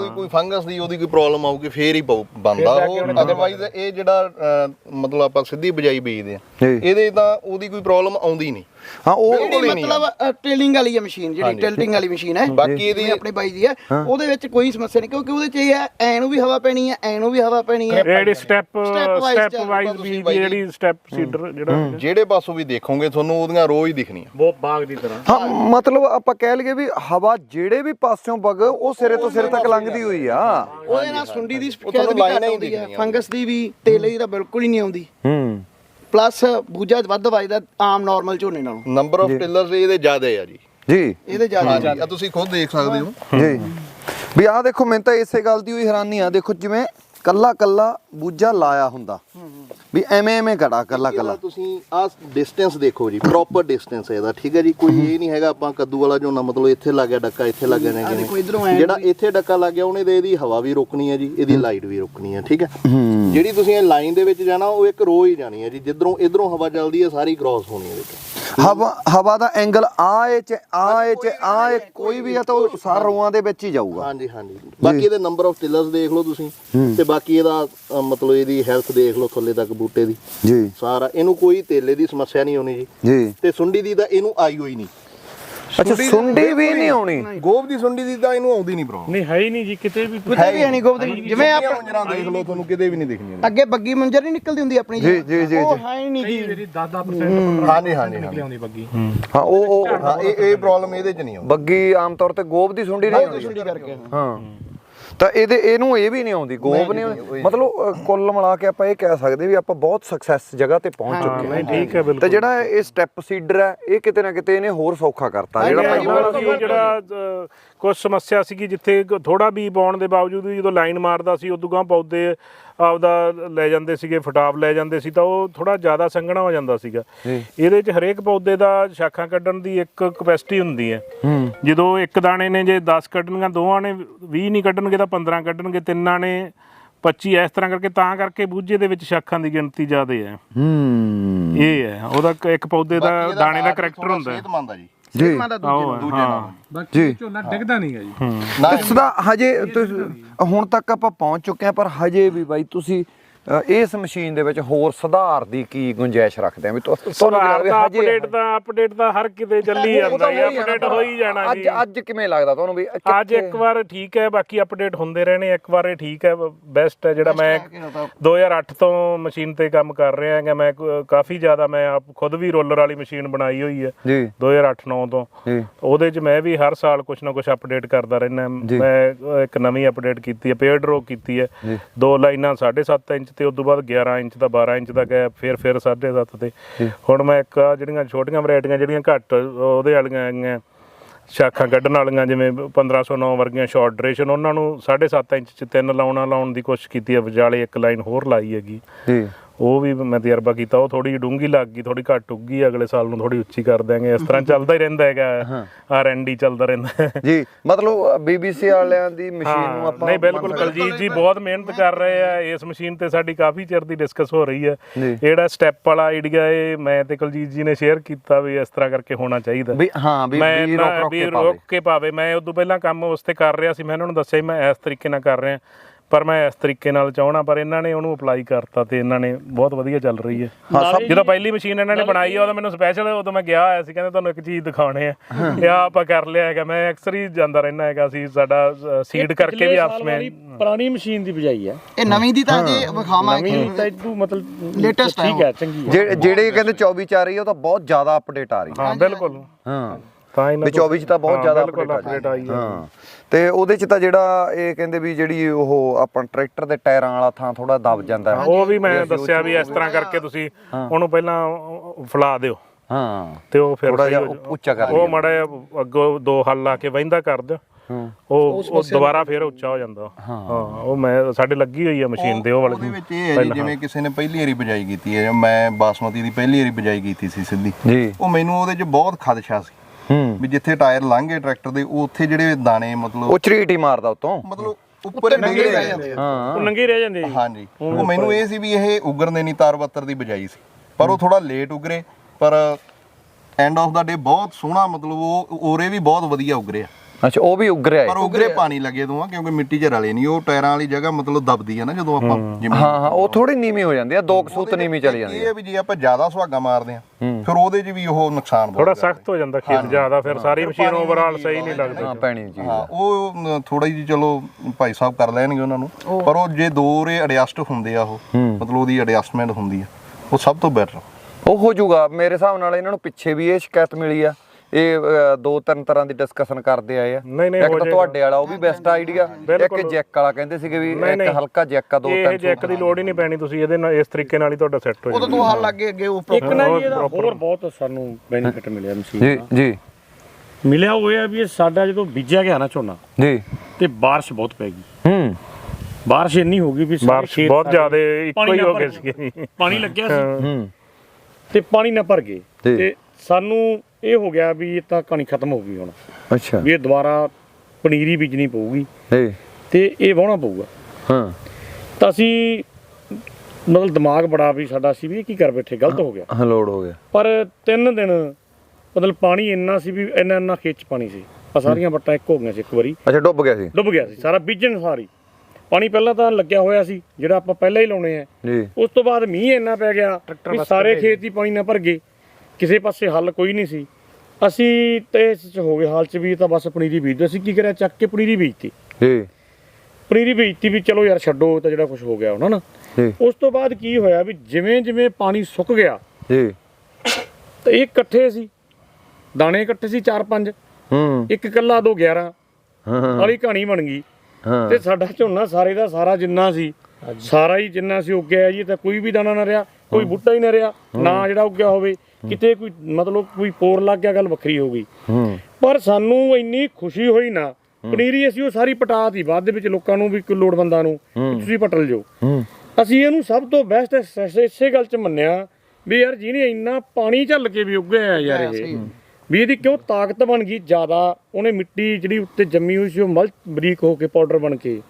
ਜੇ ਕੋਈ ਫੰਗਸ ਦੀ ਉਹਦੀ ਕੋਈ ਪ੍ਰੋਬਲਮ ਆਊਗੀ ਫੇਰ ਹੀ ਬੰਦਾ ਉਹ ਅਦਰਵਾਈਜ਼ ਇਹ ਜਿਹੜਾ ਮਤਲਬ ਆਪਾਂ ਸਿੱਧੀ ਬਜਾਈ ਬੀਜਦੇ ਆ ਜੀ। ਇਹਦੇ ਤਾਂ ਉਹਦੀ ਕੋਈ ਪ੍ਰੋਬਲਮ ਆਉਂਦੀ ਨਹੀਂ। ਹਾਂ ਉਹ ਜਿਹੜੀ ਮਤਲਬ ਟੇਲਿੰਗ ਵਾਲੀ ਹੈ ਮਸ਼ੀਨ ਜਿਹੜੀ ਟਿਲਟਿੰਗ ਵਾਲੀ ਮਸ਼ੀਨ ਹੈ ਬਾਕੀ ਇਹਦੀ ਆਪਣੀ ਬਾਈ ਦੀ ਹੈ ਉਹਦੇ ਵਿੱਚ ਕੋਈ ਸਮੱਸਿਆ ਨਹੀਂ ਕਿਉਂਕਿ ਉਹਦੇ ਚ ਇਹ ਹੈ ਐ ਨੂੰ ਵੀ ਹਵਾ ਪੈਣੀ ਹੈ ਐ ਨੂੰ ਵੀ ਹਵਾ ਪੈਣੀ ਹੈ। ਜਿਹੜੀ step Step wise step wise ਤੁਸੀਂ ਵੀ ਬਾਈ ਜੀ। ਜਿਹੜੀ ਸਟੈਪ ਸੀਡਰ ਜਿਹੜਾ ਜਿਹੜੇ ਪਾਸੋਂ ਵੀ ਦੇਖੋਗੇ ਤੁਹਾਨੂੰ ਉਹਦੀਆਂ ਰੋਜ਼ ਹੀ ਦਿਖਣੀਆਂ। ਬਹੁਤ ਬਾਗ ਦੀ ਤਰ੍ਹਾਂ। ਹਾਂ ਮਤਲਬ ਆਪਾਂ ਕਹਿ ਲਈਏ ਵੀ ਹਵਾ ਜਿਹੜੇ ਵੀ ਪਾਸਿਓਂ ਵਗ ਉਹ ਸਿਰੇ ਤੋਂ ਸਿਰੇ ਤੱਕ ਲੰਘਦੀ ਹੋਈ ਆ। ਉਹਦੇ ਨਾਲ ਸੁੰਡੀ ਦੀ ਤੁਹਾਨੂੰ ਵੀ ਘੱਟ ਲਾਈਨਾਂ ਹੀ ਆਉਂਦੀ ਹੈ ਦਿਖਣੀਆਂ। ਫੰਗਸ ਦੀ ਵੀ ਤੇਲੇ ਦੀ ਤਾਂ ਬਿਲਕੁਲ ਹੀ ਨਹੀਂ ਆਉਂਦੀ। ਹੂੰ। ਪਲੱਸ ਬੂਝਾ ਵੱਧ ਵੱਜਦਾ ਆਮ ਨਾਰਮਲ ਝੋਨੇ ਨਾਲੋਂ। ਨੰਬਰ ਆਫ ਟਿਲਰਸ ਇਹਦੇ ਜ਼ਿਆਦੇ ਆ ਜੀ। ਜੀ। ਇਹਦੇ ਜ਼ਿਆਦਾ ਆ ਤੁਸੀਂ ਖੁਦ ਦੇਖ ਸਕਦੇ ਹੋ। ਜੀ। ਵੀ ਆਹ ਦੇਖੋ ਮੈਨੂੰ ਤਾਂ ਇਸੇ ਗੱਲ ਦੀ ਹੋਈ ਹੈਰਾਨੀ ਆ। ਦੇਖੋ ਜਿਵੇਂ ਕੱਲਾ ਕੱਲਾ ਬੂਝਾ ਲਾਇਆ ਹੁੰਦਾ। ਵੀ ਐਵੇਂ ਐਵੇਂ ਘੜਾ ਕੱਲਾ ਕੱਲਾ। ਤੁਸੀਂ ਆ ਡਿਸਟੈਂਸ ਦੇਖੋ ਜੀ ਪ੍ਰੋਪਰ ਡਿਸਟੈਂਸ ਹੈ ਇਹਦਾ ਠੀਕ ਹੈ ਜੀ? ਕੋਈ ਇਹ ਨਹੀਂ ਹੈਗਾ ਆਪਾਂ ਕੱਦੂ ਵਾਲਾ ਝੋਨਾ ਮਤਲਬ ਇੱਥੇ ਲੱਗ ਗਿਆ ਡੱਕਾ ਇੱਥੇ ਲੱਗ ਗਿਆ ਜਿਹੜਾ ਇੱਥੇ ਡੱਕਾ ਲੱਗ ਗਿਆ ਉਹਨੇ ਤੇ ਇਹਦੀ ਹਵਾ ਵੀ ਰੋਕਣੀ ਹੈ ਜੀ ਇਹਦੀ ਲਾਈਟ ਵੀ ਰੋਕਣੀ ਹੈ ਠੀਕ ਹੈ ਜਿਹੜੀ ਤੁਸੀਂ ਇਹ ਲਾਈਨ ਦੇ ਵਿੱਚ ਜਾਣਾ ਉਹ ਇੱਕ ਰੋ ਹੀ ਜਾਣੀ ਹੈ ਜੀ ਜਿੱਧਰੋਂ ਇਧਰੋਂ ਹਵਾ ਚੱਲਦੀ ਹੈ ਸਾਰੀ ਕ੍ਰਾਸ ਹੋਣੀ ਹੈ ਵਿੱਚ। ਹਵਾ ਹਵਾ ਦਾ ਐਂਗਲ ਆ ਚ ਆ ਚ ਆ ਕੋਈ ਵੀ ਆ ਤਾਂ ਉਹ ਸਾਰ ਰੋਆਂ ਦੇ ਵਿੱਚ ਹੀ ਜਾਊਗਾ। ਹਾਂਜੀ ਹਾਂਜੀ। ਬਾਕੀ ਇਹਦੇ ਨੰਬਰ ਆਫ ਟਿਲਰਸ ਦੇਖ ਲਓ ਤੁਸੀਂ ਤੇ ਬਾਕੀ ਇਹਦਾ ਅ, ਮਤਲਬ ਇਹਦੀ ਹੈਲਥ ਦੇਖ ਲਓ ਥੱਲੇ ਤੱਕ ਬੂਟੇ ਦੀ। ਜੀ। ਸਾਰਾ ਇਹਨੂੰ ਕੋਈ ਤੇਲੇ ਦੀ ਸਮੱਸਿਆ ਨਹੀਂ ਹੋਣੀ ਜੀ। ਜੀ। ਤੇ ਸੁੰਡੀ ਦੀ ਤਾਂ ਇਹਨੂੰ ਆਈ ਹੋਈ ਨਹੀਂ। ਅੱਛਾ ਸੁੰਡੀ ਵੀ ਨਹੀਂ ਆਉਣੀ ਗੋਬ ਦੀ ਸੁੰਡੀ ਦੀ ਤਾਂ ਇਹਨੂੰ ਆਉਂਦੀ ਨਹੀਂ ਪ੍ਰੋਬਲਮ ਨਹੀਂ ਹੈ ਹੀ ਨਹੀਂ ਜੀ ਕਿਤੇ ਵੀ ਕਿਤੇ ਵੀ ਨਹੀਂ ਗੋਬਦੀ ਜਿਵੇਂ ਆਪ ਮੰਜਰਾਂ ਦੇਖ ਲਓ ਤੁਹਾਨੂੰ ਕਿਤੇ ਵੀ ਨਹੀਂ ਦਿਖਣੀਆਂ ਅੱਗੇ ਬੱਗੀ ਮੰਜਰ ਨਹੀਂ ਨਿਕਲਦੀ ਹੁੰਦੀ ਆਪਣੀ ਜੀ, ਜੀ, ਜੀ, ਉਹ ਜੀ। ਹੈ ਹੀ ਨਹੀਂ ਜੀ। 10-10% ਹਾਂਜੀ ਹਾਂਜੀ ਹਾਂਜੀ ਆਉਂਦੀ ਬੱਗੀ। ਹਾਂ ਉਹ ਉਹ ਹਾਂ ਇਹ ਇਹ ਪ੍ਰੋਬਲਮ ਇਹਦੇ ਚ ਨਹੀਂ ਆਉਂਦੀ। ਬੱਗੀ ਆਮ ਤੌਰ ਤੇ ਗੋਬ ਦੀ ਸੁੰਡੀ ਨਹੀਂ ਆਉਂਦੀ। ਸੁੰਡੀ ਕਰਕੇ। ਹਾਂ। ਤਾਂ ਇਹਦੇ ਇਹਨੂੰ ਇਹ ਵੀ ਨਹੀਂ ਆਉਂਦੀ ਗੋਬ ਨਹੀਂ ਆਉਂਦੀ। ਮਤਲਬ ਅ, ਕੁੱਲ ਮਿਲਾ ਕੇ ਆਪਾਂ ਇਹ ਕਹਿ ਸਕਦੇ ਵੀ ਆਪਾਂ ਬਹੁਤ ਸਕਸੈਸ ਜਗ੍ਹਾ ਤੇ ਪਹੁੰਚ ਚੁੱਕੇ ਨਹੀਂ ਹਾਂ ਠੀਕ ਹੈ ਬਿਲਕੁਲ। ਤੇ ਜਿਹੜਾ ਇਹ ਸਟੈਪ ਸੀਡਰ ਹੈ ਇਹ ਕਿਤੇ ਨਾ ਕਿਤੇ ਇਹਨੇ ਹੋਰ ਸੌਖਾ ਕਰਤਾ। ਜਿਹੜਾ ਜਿਹੜਾ ਭਾਈ ਸੀ ਜਿਹੜਾ ਕੁਛ ਸਮੱਸਿਆ ਸੀਗੀ ਜਿੱਥੇ ਥੋੜਾ ਵੀ ਪਾਉਣ ਦੇ ਬਾਵਜੂਦ ਵੀ ਜਦੋਂ ਲਾਈਨ ਮਾਰਦਾ ਸੀ ਉਦੋਂ ਗਾਂ ਪੌਦੇ ਆਪਦਾ ਲੈ ਜਾਂਦੇ ਸੀਗੇ ਫਟਾਫ ਲੈ ਜਾਂਦੇ ਸੀ ਤਾਂ ਉਹ ਥੋੜਾ ਜ਼ਿਆਦਾ ਸੰਘਣਾ ਹੋ ਜਾਂਦਾ ਸੀਗਾ। ਇਹਦੇ 'ਚ ਹਰੇਕ ਪੌਦੇ ਦਾ ਸ਼ਾਖਾਂ ਕੱਢਣ ਦੀ ਇੱਕ ਕਪੈਸਿਟੀ ਹੁੰਦੀ ਹੈ। ਜਦੋਂ ਇੱਕ ਦਾਣੇ ਨੇ ਜੇ 10 ਕੱਢਣੀਆਂ ਦੋਵਾਂ ਨੇ 20 ਨਹੀਂ ਕੱਢਣਗੇ ਤਾਂ 15 ਕੱਢਣਗੇ ਤਿੰਨਾਂ ਨੇ 25 ਇਸ ਤਰ੍ਹਾਂ ਕਰਕੇ ਤਾਂ ਕਰਕੇ ਬੂਝੇ ਦੇ ਵਿੱਚ ਸ਼ਾਖਾਂ ਦੀ ਗਿਣਤੀ ਜ਼ਿਆਦਾ ਹੈ। ਹੂੰ। ਇਹ ਹੈ ਉਹਦਾ ਇੱਕ ਪੌਦੇ ਦਾ ਦਾਣੇ ਦਾ ਕਰੈਕਟਰ ਹੁੰਦਾ ਹੈ। ਆ ਜੀ ਜੀ ਸਿਨੇਮਾ ਦਾ ਦੂਜੇ ਆਹੋ, ਨਾਲ। ਦੂਜੇ ਹਾਂ। ਨਾਲ ਬਾਕੀ ਜੀ। ਝੋਨਾ ਡਿੱਗਦਾ ਨਹੀਂਗਾ ਜੀ ਨਾ ਇਸ ਦਾ ਹਜੇ ਤੁਸੀਂ ਹੁਣ ਤੱਕ ਆਪਾਂ ਪਹੁੰਚ ਚੁੱਕੇ ਆ ਪਰ ਹਜੇ ਵੀ ਬਾਈ ਤੁਸੀਂ ਇਸ ਮਸ਼ੀਨ ਦੇ ਵਿੱਚ ਹੋਰ ਸੁਧਾਰ ਦੀ ਕੀ ਗੁੰਜਾਇਸ਼ ਰੱਖਦੇ ਆ? ਵੀ ਤੁਹਾਨੂੰ ਲੱਗਦਾ ਦਾ ਹਜੇ ਅਪਡੇਟ ਤਾਂ ਅਪਡੇਟ ਤਾਂ ਹਰ ਕਿਤੇ ਚੱਲੀ ਜਾਂਦਾ ਹੈ ਅਪਡੇਟ ਹੋ ਹੀ ਜਾਣਾ ਅੱਜ ਜੀ। ਅੱਜ ਕਿਵੇਂ ਲੱਗਦਾ ਤੁਹਾਨੂੰ ਵੀ ਅੱਜ ਇੱਕ ਵਾਰ ਠੀਕ ਹੈ ਬਾਕੀ ਅਪਡੇਟ ਹੁੰਦੇ ਰਹਿਣੇ ਇੱਕ ਵਾਰ ਇਹ ਠੀਕ ਹੈ ਬੈਸਟ ਹੈ। ਜਿਹੜਾ ਮੈਂ 2008 ਤੋਂ ਮਸ਼ੀਨ ਤੇ ਕੰਮ ਕਰ ਰਿਹਾ ਹਾਂ ਮੈਂ ਕਾਫੀ ਜ਼ਿਆਦਾ ਮੈਂ ਆਪ ਖੁਦ ਵੀ ਰੋਲਰ ਵਾਲੀ ਮਸ਼ੀਨ ਬਣਾਈ ਹੋਈ ਹੈ ਜੀ। 2008-9 ਤੋਂ। ਉਹਦੇ 'ਚ ਮੈਂ ਵੀ ਹਰ ਸਾਲ ਕੁਝ ਨਾ ਕੁਝ ਅਪਡੇਟ ਕਰਦਾ ਰਹਿਣਾ। ਮੈਂ ਇੱਕ ਨਵੀਂ ਅਪਡੇਟ ਕੀਤੀ ਹੈ ਪੇਅਰ ਡਰੋ ਕੀਤੀ ਹੈ। ਦੋ ਲਾਈਨਾਂ 7.5 ਇੰਚ ਤੇ ਉਸ ਤੋਂ ਬਾਅਦ 11 ਇੰਚ ਦਾ 12 ਇੰਚ ਦਾ ਗੈਪ, ਫਿਰ ਫਿਰ 7.5 ਤੇ। ਹੁਣ ਮੈਂ ਇੱਕ ਆਹ ਜਿਹੜੀਆਂ ਛੋਟੀਆਂ ਵੈਰਾਈਟੀਆਂ ਜਿਹੜੀਆਂ ਘੱਟ, ਉਹਦੇ ਵਾਲੀਆਂ ਹੈਗੀਆਂ, ਸ਼ਾਖਾਂ ਕੱਢਣ ਵਾਲੀਆਂ, ਜਿਵੇਂ 1509 ਵਰਗੀਆਂ ਸ਼ਾਰਟ ਡਰੇਸ਼ਨ ਉਹਨਾਂ ਨੂੰ 7.5 ਇੰਚ ਚ ਤਿੰਨ ਲਾਉਣਾ ਲਾਉਣ ਦੀ ਕੋਸ਼ਿਸ਼ ਕੀਤੀ ਹੈ, ਵਿਚਾਲੇ ਇੱਕ ਲਾਈਨ ਹੋਰ ਲਾਈ ਹੈਗੀ। ਜੀ। ਉਹ ਵੀ ਮੈਂ ਤਜਰਬਾ ਕੀਤਾ ਉਹ ਥੋੜੀ ਡੂੰਗੀ ਲੱਗ ਗਈ ਥੋੜੀ ਘੱਟ ਉੱਗੀ ਅਗਲੇ ਸਾਲ ਨੂੰ ਥੋੜੀ ਉੱਚੀ ਕਰ ਦਿਆਂਗੇ। ਇਸ ਤਰ੍ਹਾਂ ਚੱਲਦਾ ਹੀ ਰਹਿੰਦਾ ਹੈਗਾ ਆਰ ਐਨ ਡੀ ਚੱਲਦਾ ਰਹਿੰਦਾ। ਹੈ। ਜੀ ਮਤਲਬ ਬੀਬੀਸੀ ਵਾਲਿਆਂ ਦੀ ਮਸ਼ੀਨ ਨੂੰ ਆਪਾਂ ਨਹੀਂ ਬਿਲਕੁਲ ਕਲਜੀਤ ਜੀ ਬਹੁਤ ਮਿਹਨਤ ਕਰ ਰਹੇ ਆ ਇਸ ਮਸ਼ੀਨ ਤੇ ਸਾਡੀ ਕਾਫੀ ਚਿਰ ਦੀ ਡਿਸਕਸ ਹੋ ਰਹੀ ਹੈ। ਜਿਹੜਾ ਸਟੈਪ ਵਾਲਾ ਆਈਡੀਆ ਇਹ ਮੈਂ ਤੇ ਕਲਜੀਤ ਜੀ ਨੇ ਸ਼ੇਅਰ ਕੀਤਾ ਵੀ ਇਸ ਤਰ੍ਹਾਂ ਕਰਕੇ ਹੋਣਾ ਚਾਹੀਦਾ। ਵੀ ਹਾਂ ਵੀ ਰੋਕ ਕੇ ਪਾਵੇ। ਮੈਂ ਉਦੋਂ ਪਹਿਲਾਂ ਕੰਮ ਉਸ ਤੇ ਕਰ ਰਿਹਾ ਸੀ ਮੈਂ ਇਹਨਾਂ ਨੂੰ ਦੱਸਿਆ ਮੈਂ ਇਸ ਤਰੀਕੇ ਨਾਲ ਕਰ ਰਿਹਾ। ਪਰ ਮੈਂ ਇਸ ਤਰੀਕੇ ਨਾਲ ਚਾਹਣਾ ਪਰ ਇਹਨਾਂ ਨੇ ਉਹਨੂੰ ਅਪਲਾਈ ਕਰਤਾ ਤੇ ਇਹਨਾਂ ਨੇ ਬਹੁਤ ਵਧੀਆ ਚੱਲ ਰਹੀ ਹੈ। ਜਦੋਂ ਪਹਿਲੀ ਮਸ਼ੀਨ ਇਹਨਾਂ ਨੇ ਬਣਾਈ ਆ ਉਦੋਂ ਮੈਨੂੰ ਸਪੈਸ਼ਲ ਉਦੋਂ ਮੈਂ ਗਿਆ ਹੋਇਆ ਸੀ ਕਹਿੰਦੇ ਤੁਹਾਨੂੰ ਇੱਕ ਚੀਜ਼ ਦਿਖਾਉਣੇ ਆ ਇਹ ਆ ਆਪਾਂ ਕਰ ਲਿਆ ਹੈਗਾ ਮੈਂ ਅਕਸਰ ਹੀ ਜਾਂਦਾ ਰਹਿਣਾ ਹੈਗਾ ਸੀ ਸਾਡਾ ਸੀਡ ਕਰਕੇ ਵੀ ਆਪਸ ਵਿੱਚ। ਪੁਰਾਣੀ ਮਸ਼ੀਨ ਦੀ ਬਜਾਈ ਹੈ। ਇਹ ਨਵੀਂ ਦੀ ਤਾਂ ਜੇ ਵਿਖਾਵਾਂਗੇ। ਨਵੀਂ ਤਾਂ ਇਦੋਂ ਮਤਲਬ ਹੈ ਠੀਕ ਹੈ ਚੰਗੀ ਹੈ। ਜਿਹੜੇ ਜਿਹੜੇ ਕਹਿੰਦੇ 24 ਚ ਆ ਰਹੀ ਹੈ ਉਹ ਤਾਂ ਬਹੁਤ ਜ਼ਿਆਦਾ ਅਪਡੇਟ ਆ ਰਹੀ ਹੈ। ਹਾਂ ਬਿਲਕੁਲ। ਹਾਂ। ਤਾਂ ਇਹਨਾਂ ਵੀ 24 ਚ ਤਾਂ ਬਹੁਤ ਜ਼ਿਆਦਾ ਅਪਡੇਟ ਆਈ ਹੈ ਹਾਂ। ਤੇ ਉਹਦੇ ਚ ਤਾਂ ਜਿਹੜਾ ਇਹ ਕਹਿੰਦੇ ਵੀ ਜਿਹੜੀ ਉਹ ਆਪਾਂ ਟਰੈਕਟਰ ਦੇ ਟਾਇਰਾਂ ਵਾਲਾ ਥਾਂ ਥੋੜਾ ਦਬ ਜਾਂਦਾ ਹੈ। ਉਹ ਵੀ ਮੈਂ ਦੱਸਿਆ ਵੀ ਇਸ ਤਰ੍ਹਾਂ ਕਰਕੇ ਤੁਸੀਂ ਉਹਨੂੰ ਪਹਿਲਾਂ ਫਲਾ ਦਿਓ। ਹਾਂ। ਤੇ ਉਹ ਫਿਰ ਸਹੀ ਜਿਹਾ। ਉੱਚਾ ਕਰ ਉਹ ਮੜਾ ਅੱਗੋਂ ਦੋ ਹੱਲ ਲਾ ਕੇ ਵਹਿੰਦਾ ਕਰ ਦਿਓ। ਉਹ ਉਹ ਦੁਬਾਰਾ ਫਿਰ ਉੱਚਾ ਹੋ ਜਾਂਦਾ। ਹਾਂ। ਉਹ ਮੈਂ ਸਾਡੇ ਲੱਗੀ ਹੋਈ ਹੈ ਮਸ਼ੀਨ ਤੇ ਉਹ ਉਹਦੇ ਵਾਲੀ ਵਿੱਚ ਇਹ ਹੈ ਜਿਵੇਂ ਕਿਸੇ ਨੇ ਪਹਿਲੀ ਵਾਰੀ ਬਿਜਾਈ ਕੀਤੀ ਹੈ ਮੈਂ ਬਾਸਮਤੀ ਦੀ ਪਹਿਲੀ ਵਾਰੀ ਬਿਜਾਈ ਕੀਤੀ ਸੀ ਸਿੱਧੀ। ਜੀ। ਉਹ ਮੈਨੂੰ ਉਹਦੇ 'ਚ ਬਹੁਤ ਖਦਸ਼ਾ ਸੀ। ਵੀ ਜਿੱਥੇ ਟਾਇਰ ਲੰਘੇ ਟਰੈਕਟਰ ਦੇ ਉਹ ਉੱਥੇ ਜਿਹੜੇ ਦਾਣੇ ਮਤਲਬ ਉਹ ਚਰੀਟ ਹੀ ਮਾਰਦਾ ਉਤੋਂ। ਮਤਲਬ ਉੱਪਰ ਡਿੱਗੇ ਰਹਿ ਜਾਂਦੇ ਹਾਂ। ਉਹ ਨੰਗੇ ਰਹਿ ਜਾਂਦੇ ਜੀ। ਹਾਂਜੀ। ਉਹ ਮੈਨੂੰ ਇਹ ਸੀ ਵੀ ਇਹ ਉਗਰਨੇ ਨਹੀਂ ਤਾਰ ਬੱਤਰ ਦੀ ਬਜਾਈ ਸੀ। ਪਰ ਉਹ ਥੋੜਾ ਲੇਟ ਉਗਰੇ ਪਰ ਐਂਡ ਆਫ ਦਾ ਡੇ ਬਹੁਤ ਸੋਹਣਾ ਮਤਲਬ ਉਹ ਔਰੇ ਵੀ ਬਹੁਤ ਵਧੀਆ ਉਗਰੇ ਆ। ਅੱਛਾ ਉਹ ਵੀ ਉਗਰਿਆ ਪਰ ਹੈ ਉਗਰੇ ਪਾਣੀ ਲੱਗੇ ਤੋਂ ਆ ਕਿਉਂਕਿ ਮਿੱਟੀ 'ਚ ਰਲੇ ਨਹੀਂ ਉਹ ਟਾਇਰਾਂ ਵਾਲੀ ਜਗ੍ਹਾ ਮਤਲਬ ਦਬਦੀ ਆ ਨਾ ਜਦੋਂ ਆਪਾਂ ਜਿਵੇਂ ਹਾਂ ਹਾਂ ਉਹ ਥੋੜੀ ਨੀਵੀਂ ਹੋ ਜਾਂਦੀ ਆ ਦੋ ਕੁ ਸੂਤ ਨੀਵੀਂ ਚਲੀ ਜਾਂਦੀ ਇਹ ਹੈ ਵੀ ਜੇ ਆਪਾਂ ਜ਼ਿਆਦਾ ਸੁਹਾਗਾ ਮਾਰਦੇ ਆ ਫਿਰ ਉਹਦੇ 'ਚ ਵੀ ਉਹ ਨੁਕਸਾਨ ਬਹੁਤ ਥੋੜਾ। ਸਖਤ ਹੋ ਜਾਂਦਾ ਖੇਤ ਜ਼ਿਆਦਾ ਫਿਰ ਸਾਰੀ ਮਸ਼ੀਨ ਓਵਰਆਲ ਸਹੀ ਨਹੀਂ ਲੱਗਦੀ। ਹਾਂ ਪੈਣੀ ਜੀ ਹਾਂ ਉਹ ਥੋੜਾ ਜਿਹੀ ਚਲੋ ਭਾਈ ਸਾਹਿਬ ਕਰ ਲੈਣਗੇ ਉਹਨਾਂ ਨੂੰ ਪਰ ਉਹ ਜੇ ਦੋ ਰੇ ਐਡਜਸਟ ਹੁੰਦੇ ਆ ਉਹ ਮਤਲਬ ਉਹਦੀ ਐਡਜਸਟਮੈਂਟ ਹੁੰਦੀ ਆ ਉਹ ਸਭ ਤੋਂ ਬੈਟਰ ਉਹ ਹੋ ਜਾਊਗਾ ਮੇਰੇ ਹਿਸਾਬ ਨਾਲ ਇਹਨਾਂ ਨੂੰ ਪਿੱਛੇ ਵੀ ਇਹ ਸ਼ਿਕਾਇਤ ਮਿਲੀ ਆ ਇਹ ਦੋ ਤਿੰਨ ਤਰ੍ਹਾਂ ਦੀ ਡਿਸਕਸ਼ਨ ਕਰਦੇ ਆਏ ਆ। ਨਹੀਂ, ਨਹੀਂ, ਇੱਕ। ਤੁਹਾਡੇ ਵਾਲਾ ਉਹ ਵੀ ਬੈਸਟ ਆਈਡੀਆ ਇੱਕ। ਜੈਕ ਵਾਲਾ ਕਹਿੰਦੇ ਸੀਗੇ ਵੀ ਇੱਕ। ਹਲਕਾ ਜੈਕ ਆ ਦੋ ਇਹ ਤਿੰਨ ਜੈਕ ਦੀ ਲੋੜ ਹੀ ਨਹੀਂ ਪੈਣੀ ਤੁਸੀਂ ਇਹਦੇ ਨਾਲ ਇਸ ਤਰੀਕੇ ਨਾਲ ਹੀ ਤੁਹਾਡਾ ਸੈੱਟ ਹੋ ਜਾਊਗਾ ਤੋਂ ਹੱਲ ਲੱਗੇ ਅੱਗੇ ਉਹ ਇੱਕ ਨਾ ਜੀ ਇਹਦਾ ਹੋਰ ਬਹੁਤ ਸਾਨੂੰ ਬੈਨੀਫਿਟ ਮਿਲਿਆ ਮਸ਼ੀਨ ਜੀ ਦਾ। ਜੀ। ਮਿਲਿਆ ਉਹ ਇਹ ਆ ਵੀ ਇਹ ਸਾਡਾ ਜਦੋਂ ਬੀਜਿਆ ਗਿਆ ਨਾ ਝੋਨਾ ਜੀ। ਤੇ ਬਾਰਿਸ਼ ਬਹੁਤ ਪੈ ਗਈ। ਹੂੰ। ਬਾਰਿਸ਼ ਇੰਨੀ ਹੋ ਗਈ ਵੀ ਖੇਤ ਬਹੁਤ ਜ਼ਿਆਦਾ ਇੱਕੋ ਪਾਣੀ ਹੀ ਹੋ ਗਏ। ਸੀਗੇ। ਪਾਣੀ ਲੱਗਿਆ ਸੀ। ਹੂੰ। ਤੇ ਪਾਣੀ ਨਾ ਭਰ ਗਏ। ਤੇ ਸਾਨੂੰ ਇਹ ਹੋ ਗਿਆ ਵੀ ਇਹ ਤਾਂ ਕਹਾਣੀ ਖਤਮ ਹੋ ਗਈ ਹੁਣ। ਅੱਛਾ। ਵੀ ਇਹ ਦੁਬਾਰਾ ਪਨੀਰੀ ਬੀਜਣੀ ਪਊਗੀ ਜੀ ਤੇ ਇਹ ਵਾਹਣਾ ਪਊਗਾ। ਹਾਂ। ਤਾਂ ਅਸੀਂ ਮਤਲਬ ਦਿਮਾਗ ਬੜਾ ਵੀ ਸਾਡਾ ਸੀ ਵੀ ਇਹ ਕੀ ਕਰ ਬੈਠੇ ਗਲਤ ਹੋ ਗਿਆ। ਹਾਂ ਲੋਡ ਹੋ ਗਿਆ। ਪਰ ਤਿੰਨ ਦਿਨ ਮਤਲਬ ਪਾਣੀ ਇੰਨਾ ਸੀ ਵੀ ਇੰਨਾ ਇੰਨਾ ਖੇਤ 'ਚ ਪਾਣੀ ਸੀ। ਆ ਸਾਰੀਆਂ ਵੱਟਾਂ ਇੱਕ ਹੋ ਗਈਆਂ ਸੀ ਇੱਕ ਵਾਰੀ। ਅੱਛਾ ਡੁੱਬ ਗਿਆ ਸੀ? ਡੁੱਬ ਗਿਆ ਸੀ ਸਾਰਾ ਬੀਜਣ ਸਾਰੀ। ਪਾਣੀ ਪਹਿਲਾਂ ਤਾਂ ਲੱਗਿਆ ਹੋਇਆ ਸੀ ਜਿਹੜਾ ਆਪਾਂ ਪਹਿਲਾਂ ਹੀ ਲਾਉਣੇ ਆ। ਜੀ। ਉਸ ਤੋਂ ਬਾਅਦ ਮੀਂਹ ਇੰਨਾ ਪੈ ਗਿਆ ਵੀ ਸਾਰੇ ਖੇਤ ਹੀ ਪਾਣੀ ਨਾਲ ਭਰ ਗਏ। ਕਿਸੇ ਪਾਸੇ ਹੱਲ ਕੋਈ ਨਹੀਂ ਸੀ। ਅਸੀਂ ਤੇ ਇਸ ਚ ਹੋ ਗਏ ਹਾਲ ਚ ਵੀ ਤਾਂ ਬਸ ਪਨੀਰੀ ਬੀਜਦੇ। ਅਸੀਂ ਕੀ ਕਰਿਆ? ਚੱਕ ਕੇ ਪਨੀਰੀ ਬੀਜਤੀ। ਜੀ। ਪਨੀਰੀ ਬੀਜਤੀ ਵੀ ਚਲੋ ਯਾਰ ਛੱਡੋ ਤਾਂ ਜਿਹੜਾ ਕੁਝ ਹੋ ਗਿਆ ਉਹਨਾਂ ਨਾ। ਉਸ ਤੋਂ ਬਾਅਦ ਕੀ ਹੋਇਆ ਵੀ ਜਿਵੇਂ ਜਿਵੇਂ ਪਾਣੀ ਸੁੱਕ ਗਿਆ ਜੀ। ਤੇ ਇਹ ਇਕੱਠੇ ਸੀ। ਦਾਣੇ ਇਕੱਠੇ ਸੀ 4-5 ਹੂੰ। ਇੱਕ ਕੱਲਾ ਦੋ 11 ਹਾਂ ਵਾਲੀ ਕਹਾਣੀ ਬਣ ਗਈ। ਹਾਂ। ਤੇ ਸਾਡਾ ਝੋਨਾ ਸਾਰੇ ਦਾ ਸਾਰਾ ਜਿੰਨਾ ਸੀ ਸਾਰਾ ਹੀ ਜਿੰਨਾ ਸੀ ਉੱਗਿਆ ਜੀ ਤਾਂ ਕੋਈ ਵੀ ਦਾਣਾ ਨਾ ਰਿਹਾ। ਕੋਈ ਬੂਟਾ ਹੀ ਨਾ ਰਿਹਾ ਨਾ ਜਿਹੜਾ ਉੱਗਿਆ ਹੋਵੇ ਕਿਤੇ ਕੋਈ ਮਤਲਬ ਕੋਈ ਪੋਰ ਲੱਗ ਗਿਆ ਗੱਲ ਵੱਖਰੀ ਹੋ ਗਈ। ਪਰ ਸਾਨੂੰ ਇੰਨੀ ਖੁਸ਼ੀ ਹੋਈ ਨਾ ਪਨੀਰੀ ਅਸੀਂ ਉਹ ਸਾਰੀ ਪਟਾ ਦੀ ਬਾਅਦ ਦੇ ਵਿੱਚ ਲੋਕਾਂ ਨੂੰ ਵੀ ਕੋਈ ਲੋੜਵੰਦਾਂ ਨੂੰ ਤੁਸੀਂ ਪਟਲ ਜੋ। ਅਸੀਂ ਇਹਨੂੰ ਸਭ ਤੋਂ ਬੈਸਟ ਇਸੇ ਗੱਲ ਚ ਮੰਨਿਆ ਵੀ ਯਾਰ ਜਿਹਨੇ ਇੰਨਾ ਪਾਣੀ ਝੱਲ ਕੇ ਵੀ ਉੱਗਿਆ ਹੈ ਯਾਰ ਇਹ ਵੀ ਇਹਦੀ ਕਿਉਂ ਤਾਕਤ ਬਣ ਗਈ ਜ਼ਿਆਦਾ? ਉਹਨੇ ਮਿੱਟੀ ਜਿਹੜੀ ਉੱਤੇ ਜੰਮੀ ਹੋਈ ਸੀ ਉਹ ਮਲ ਬਰੀਕ ਹੋ ਕੇ ਪਾਊਡਰ ਬਣ ਕੇ।